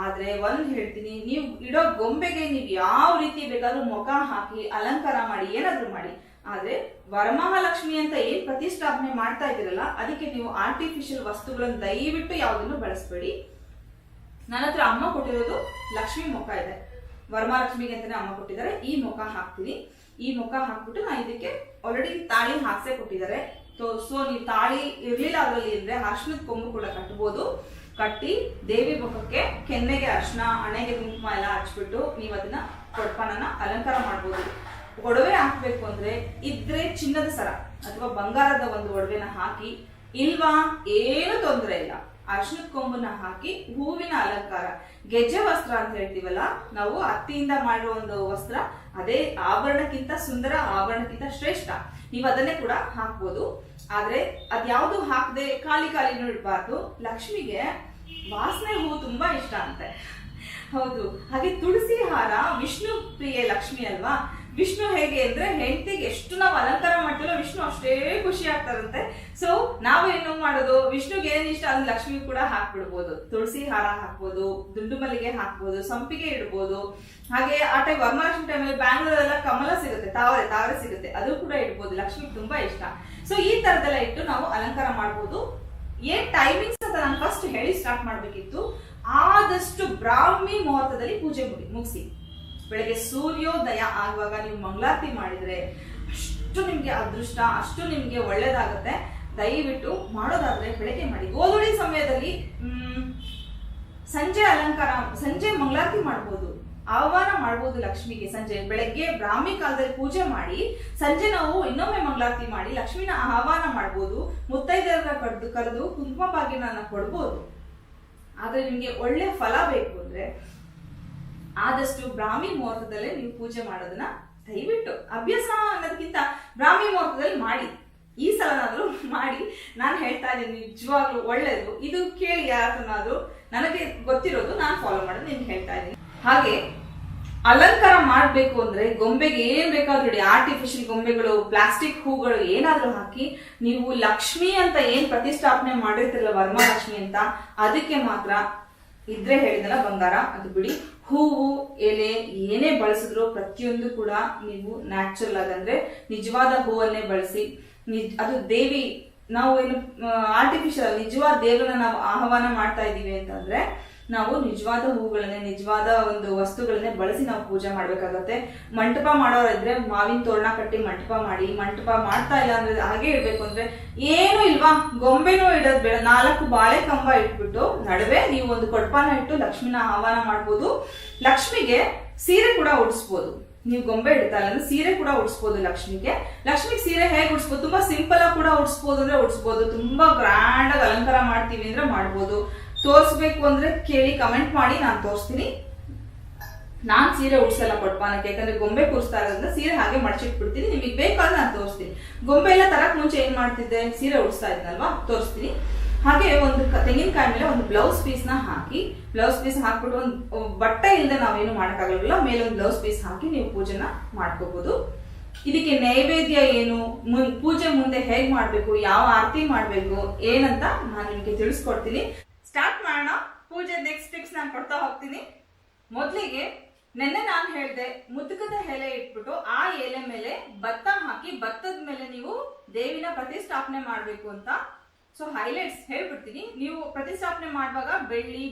ಆದ್ರೆ ಒಂದ್ ಹೇಳ್ತೀನಿ, ನೀವು ಇಡೋ ಗೊಂಬೆಗೆ ನೀವು ಯಾವ ರೀತಿ ಬೇಕಾದ್ರೂ ಮುಖ ಹಾಕಿ, ಅಲಂಕಾರ ಮಾಡಿ, ಏನಾದ್ರೂ ಮಾಡಿ. ಆದ್ರೆ ವರಮಹಾಲಕ್ಷ್ಮಿ ಅಂತ ಏನ್ ಪ್ರತಿಷ್ಠಾಪನೆ ಮಾಡ್ತಾ ಇದ್ದೀರಲ್ಲ, ಅದಕ್ಕೆ ನೀವು ಆರ್ಟಿಫಿಷಿಯಲ್ ವಸ್ತುಗಳನ್ನು ದಯವಿಟ್ಟು ಯಾವುದನ್ನು ಬಳಸಬೇಡಿ. ನನ್ನ ಹತ್ರ ಅಮ್ಮ ಕೊಟ್ಟಿರೋದು ಲಕ್ಷ್ಮಿ ಮುಖ ಇದೆ. ವರಮಹಾಲಕ್ಷ್ಮಿಗೆ ಅಂತಾನೆ ಅಮ್ಮ ಕೊಟ್ಟಿದ್ದಾರೆ. ಈ ಮುಖ ಹಾಕ್ತೀನಿ. ಈ ಮುಖ ಹಾಕ್ಬಿಟ್ಟು ನಾ ಇದಕ್ಕೆ ಆಲ್ರೆಡಿ ತಾಳಿ ಹಾಕ್ಸೆ ಕೊಟ್ಟಿದ್ದಾರೆ. ಸೊ ನೀವು ತಾಳಿ ಇರ್ಲಿಲ್ಲ ಅದರಲ್ಲಿ ಇದ್ರೆ ಅರ್ಶನದ ಕೊಂಬು ಕೂಡ ಕಟ್ಬೋದು. ಕಟ್ಟಿ ದೇವಿ ಮುಖಕ್ಕೆ ಕೆನ್ನೆಗೆ ಅರ್ಶನ, ಹಣೆಗೆ ಕುಂಕುಮ ಎಲ್ಲ ಹಚ್ಬಿಟ್ಟು ನೀವು ಅದನ್ನ ಕೊಡ್ಪಣನ ಅಲಂಕಾರ ಮಾಡ್ಬೋದು. ಒಡವೆ ಹಾಕ್ಬೇಕು ಅಂದ್ರೆ ಇದ್ರೆ ಚಿನ್ನದ ಸರ ಅಥವಾ ಬಂಗಾರದ ಒಂದು ಒಡವೆನ ಹಾಕಿ ಇಲ್ವಾ? ಏನು ತೊಂದರೆ ಇಲ್ಲ. ಅರ್ಶನದ ಕೊಂಬನ್ನ ಹಾಕಿ ಹೂವಿನ ಅಲಂಕಾರ. ಗೆಜ್ಜೆ ವಸ್ತ್ರ ಅಂತ ಹೇಳ್ತೀವಲ್ಲ, ನಾವು ಹತ್ತಿಯಿಂದ ಮಾಡಿರೋ ಒಂದು ವಸ್ತ್ರ, ಅದೇ ಆಭರಣಕ್ಕಿಂತ ಸುಂದರ, ಆಭರಣಕ್ಕಿಂತ ಶ್ರೇಷ್ಠ. ನೀವು ಅದನ್ನೇ ಕೂಡ ಹಾಕ್ಬೋದು. ಆದ್ರೆ ಅದ್ಯಾವುದು ಹಾಕದೆ ಖಾಲಿ ಖಾಲಿನೂ ಇಡಬಾರ್ದು ಲಕ್ಷ್ಮಿಗೆ ವಾಸನೆ ಹೂ ತುಂಬಾ ಇಷ್ಟ ಅಂತೆ. ಹೌದು. ಹಾಗೆ ತುಳಸಿ ಹಾರ ವಿಷ್ಣು ಪ್ರಿಯೆ ಲಕ್ಷ್ಮಿ ಅಲ್ವಾ? ವಿಷ್ಣು ಹೇಗೆ ಅಂದ್ರೆ ಹೆಂಡತಿಗೆ ಎಷ್ಟು ನಾವು ಅಲಂಕಾರ ಮಾಡ್ತೀವೋ ವಿಷ್ಣು ಅಷ್ಟೇ ಖುಷಿ ಆಗ್ತಾರಂತೆ. ಸೊ ನಾವು ಏನು ಮಾಡೋದು? ವಿಷ್ಣುಗೆ ಏನ್ ಇಷ್ಟ? ಅದು ಲಕ್ಷ್ಮಿ ಕೂಡ ಹಾಕ್ಬಿಡ್ಬೋದು. ತುಳಸಿ ಹಾರ ಹಾಕ್ಬೋದು, ದುಂಡು ಮಲ್ಲಿಗೆ ಹಾಕ್ಬೋದು, ಸಂಪಿಗೆ ಇಡ್ಬೋದು. ಹಾಗೆ ಆ ಟೈಮ್ ವರಮಹಾಲಕ್ಷ್ಮಿ ಟೈಮಲ್ಲಿ ಬ್ಯಾಂಗ್ಳೂರೆಲ್ಲ ಕಮಲ ಸಿಗುತ್ತೆ, ತಾವರೆ ತಾವರೆ ಸಿಗುತ್ತೆ. ಅದು ಕೂಡ ಇಡ್ಬೋದು. ಲಕ್ಷ್ಮಿಗೆ ತುಂಬಾ ಇಷ್ಟ. ಸೊ ಈ ತರದೆಲ್ಲ ಇಟ್ಟು ನಾವು ಅಲಂಕಾರ ಮಾಡ್ಬೋದು. ಏನ್ ಟೈಮಿಂಗ್ಸ್ ಅಂತ ನಾನು ಫಸ್ಟ್ ಹೇಳಿ ಸ್ಟಾರ್ಟ್ ಮಾಡ್ಬೇಕಿತ್ತು. ಆದಷ್ಟು ಬ್ರಾಹ್ಮಿ ಮುಹೂರ್ತದಲ್ಲಿ ಪೂಜೆ ಮುಗಿ, ಮುಗಿಸಿ. ಬೆಳಗ್ಗೆ ಸೂರ್ಯೋದಯ ಆಗುವಾಗ ನೀವು ಮಂಗಳಾರತಿ ಮಾಡಿದ್ರೆ ಅಷ್ಟು ನಿಮ್ಗೆ ಅದೃಷ್ಟ, ಅಷ್ಟು ನಿಮ್ಗೆ ಒಳ್ಳೇದಾಗುತ್ತೆ. ದಯವಿಟ್ಟು ಮಾಡೋದಾದ್ರೆ ಬೆಳಗ್ಗೆ ಮಾಡಿ. ಗೋಧುಳಿ ಸಮಯದಲ್ಲಿ ಸಂಜೆ ಅಲಂಕಾರ, ಸಂಜೆ ಮಂಗಳಾರತಿ ಮಾಡ್ಬೋದು. ಆಹ್ವಾನ ಮಾಡ್ಬೋದು ಲಕ್ಷ್ಮಿಗೆ. ಸಂಜೆ ಬೆಳಗ್ಗೆ ಬ್ರಾಹ್ಮಿ ಕಾಲದಲ್ಲಿ ಪೂಜೆ ಮಾಡಿ, ಸಂಜೆ ನಾವು ಇನ್ನೊಮ್ಮೆ ಮಂಗಳಾರತಿ ಮಾಡಿ ಲಕ್ಷ್ಮಿನ ಆಹ್ವಾನ ಮಾಡ್ಬೋದು. ಮುತ್ತೈದೆಯರನ್ನ ಕರೆದು ಕರೆದು ಕುಂಕುಮ ಭಾಗ್ಯನ ಕೊಡ್ಬೋದು. ಆದ್ರೆ ನಿಮ್ಗೆ ಒಳ್ಳೆ ಫಲ ಬೇಕು ಅಂದ್ರೆ ಆದಷ್ಟು ಬ್ರಾಹ್ಮಿ ಮುಹೂರ್ತದಲ್ಲೇ ನೀವು ಪೂಜೆ ಮಾಡೋದನ್ನ ದಯವಿಟ್ಟು ಅಭ್ಯಾಸ ಅನ್ನೋದಕ್ಕಿಂತ ಬ್ರಾಹ್ಮಿ ಮುಹೂರ್ತದಲ್ಲಿ ಮಾಡಿ. ಈ ಸಲನಾದ್ರೂ ಮಾಡಿ. ನಾನು ಹೇಳ್ತಾ ಇದ್ದೀನಿ, ನಿಜವಾಗ್ಲೂ ಒಳ್ಳೇದು. ಇದು ಕೇಳಿ ಯಾರನ್ನಾದ್ರೂ ನನಗೆ ಗೊತ್ತಿರೋದು ನಾನು ಫಾಲೋ ಮಾಡೋದು ನಿಮ್ಗೆ ಹೇಳ್ತಾ ಇದ್ದೀನಿ. ಹಾಗೆ ಅಲಂಕಾರ ಮಾಡಬೇಕು ಅಂದ್ರೆ ಗೊಂಬೆಗೆ ಏನ್ ಬೇಕಾದ್ರೂ ಆರ್ಟಿಫಿಷಿಯಲ್ ಗೊಂಬೆಗಳು ಪ್ಲಾಸ್ಟಿಕ್ ಹೂಗಳು ಏನಾದ್ರೂ ಹಾಕಿ ನೀವು ಲಕ್ಷ್ಮಿ ಅಂತ ಏನ್ ಪ್ರತಿಷ್ಠಾಪನೆ ಮಾಡಿರ್ತಿರಲ್ಲ, ವರ್ಮಾಲಕ್ಷ್ಮಿ ಅಂತ, ಅದಕ್ಕೆ ಮಾತ್ರ ಇದ್ರೆ ಹೇಳಿದಲ್ಲ ಬಂಗಾರ, ಅದು ಬಿಡಿ. ಹೂವು, ಎಲೆ, ಏನೇ ಬಳಸಿದ್ರು ಪ್ರತಿಯೊಂದು ಕೂಡ ನೀವು ನ್ಯಾಚುರಲ್ ಆಗಂದ್ರೆ ನಿಜವಾದ ಹೂವನ್ನೇ ಬಳಸಿ. ನಿಜ್, ಅದು ದೇವಿ, ನಾವು ಏನು ಆರ್ಟಿಫಿಷಿಯಲ್ ನಿಜವಾದ ದೇವರನ್ನ ನಾವು ಆಹ್ವಾನ ಮಾಡ್ತಾ ಇದ್ದೀವಿ ಅಂತಂದ್ರೆ ನಾವು ನಿಜವಾದ ಹೂಗಳನ್ನೇ, ನಿಜವಾದ ಒಂದು ವಸ್ತುಗಳನ್ನೇ ಬಳಸಿ ನಾವು ಪೂಜೆ ಮಾಡ್ಬೇಕಾಗತ್ತೆ. ಮಂಟಪ ಮಾಡೋರಿದ್ರೆ ಮಾವಿನ ತೋರಣ ಕಟ್ಟಿ ಮಂಟಪ ಮಾಡಿ, ಮಂಟಪ ಮಾಡ್ತಾ ಇಲ್ಲ ಅಂದ್ರೆ ಹಾಗೆ ಇಡ್ಬೇಕು ಅಂದ್ರೆ ಏನು ಇಲ್ವಾ? ಗೊಂಬೆನೂ ಇಡೋದ್ ಬೇಡ. ನಾಲ್ಕು ಬಾಳೆ ಕಂಬ ಇಟ್ಬಿಟ್ಟು ನಡುವೆ ನೀವು ಒಂದು ಕೊಡ್ಪಾನ ಇಟ್ಟು ಲಕ್ಷ್ಮಿನ ಆಹ್ವಾನ ಮಾಡ್ಬೋದು. ಲಕ್ಷ್ಮಿಗೆ ಸೀರೆ ಕೂಡ ಉಡಿಸ್ಬೋದು. ನೀವು ಗೊಂಬೆ ಇಡ್ತಾ ಇಲ್ಲ ಅಂದ್ರೆ ಸೀರೆ ಕೂಡ ಉಡಿಸ್ಬೋದು ಲಕ್ಷ್ಮಿಗೆ. ಲಕ್ಷ್ಮಿಗೆ ಸೀರೆ ಹೇಗೆ ಉಡಿಸ್ಬೋದು? ತುಂಬಾ ಸಿಂಪಲ್ ಆಗಿ ಕೂಡ ಉಡಿಸ್ಬೋದು ಅಂದ್ರೆ ಉಡಿಸ್ಬೋದು. ತುಂಬಾ ಗ್ರ್ಯಾಂಡ್ ಆಗಿ ಅಲಂಕಾರ ಮಾಡ್ತೀವಿ ಅಂದ್ರೆ ಮಾಡ್ಬೋದು. ತೋರಿಸ್ಬೇಕು ಅಂದ್ರೆ ಕೇಳಿ ಕಮೆಂಟ್ ಮಾಡಿ, ನಾನು ತೋರಿಸ್ತೀನಿ. ನಾನ್ ಸೀರೆ ಉಡ್ಸಲ್ಲ ಕೊಟ್ಪಾನಕ್ಕೆ ಯಾಕಂದ್ರೆ ಗೊಂಬೆ ಕೂರಿಸ್ತಾ ಇರೋದ್ರಿಂದ ಸೀರೆ ಹಾಗೆ ಮಡಚಿಟ್ಬಿಡ್ತೀನಿ. ನಿಮಗೆ ಬೇಕಾದ್ರೆ ನಾನು ತೋರಿಸ್ತೀನಿ. ಗೊಂಬೆ ಎಲ್ಲ ತರಕ್ ಮುಂಚೆ ಏನ್ ಮಾಡ್ತಿದ್ದೆ? ಸೀರೆ ಉಡ್ಸ್ತಾ ಇದ್ನಲ್ವಾ? ತೋರಿಸ್ತೀನಿ. ಹಾಗೆ ಒಂದು ತೆಂಗಿನಕಾಯಿ ಮೇಲೆ ಒಂದು ಬ್ಲೌಸ್ ಪೀಸ್ನ ಹಾಕಿ ಬ್ಲೌಸ್ ಪೀಸ್ ಹಾಕ್ಬಿಟ್ಟು ಒಂದು ಬಟ್ಟೆ ಇಲ್ಲದೆ ನಾವೇನು ಮಾಡೋಕ್ಕಾಗಲ್ಲ ಮೇಲೆ ಒಂದು ಬ್ಲೌಸ್ ಪೀಸ್ ಹಾಕಿ ನೀವು ಪೂಜೆನ ಮಾಡ್ಕೋಬಹುದು ಇದಕ್ಕೆ ನೈವೇದ್ಯ ಏನು? ಪೂಜೆ ಮುಂದೆ ಹೇಗ್ ಮಾಡ್ಬೇಕು? ಯಾವ ಆರತಿ ಮಾಡ್ಬೇಕು? ಏನಂತ ನಾನು ನಿಮಗೆ ತಿಳಿಸ್ಕೊಡ್ತೀನಿ. ಸ್ಟಾರ್ಟ್ ಮಾಡೋಣ. ಪೂಜೆ ನೆಕ್ಸ್ಟ್ ಟಿಪ್ಸ್ ನಾನು ಕೊಡ್ತಾ ಹೋಗ್ತೀನಿ. ಮೊದಲಿಗೆ ನೆನ್ನೆ ನಾನು ಹೇಳಿದೆ, ಮುದುಕದ ಎಲೆ ಇಟ್ಬಿಟ್ಟು ಆ ಎಲೆ ಮೇಲೆ ಭತ್ತ ಹಾಕಿ, ಭತ್ತದ ಮೇಲೆ ನೀವು ದೇವಿನ ಪ್ರತಿಷ್ಠಾಪನೆ ಮಾಡಬೇಕು ಅಂತ. ಸೊ ಹೈಲೈಟ್ಸ್ ಹೇಳ್ಬಿಡ್ತೀನಿ. ನೀವು ಪ್ರತಿಷ್ಠಾಪನೆ ಮಾಡುವಾಗ ಬೆಳ್ಳಿ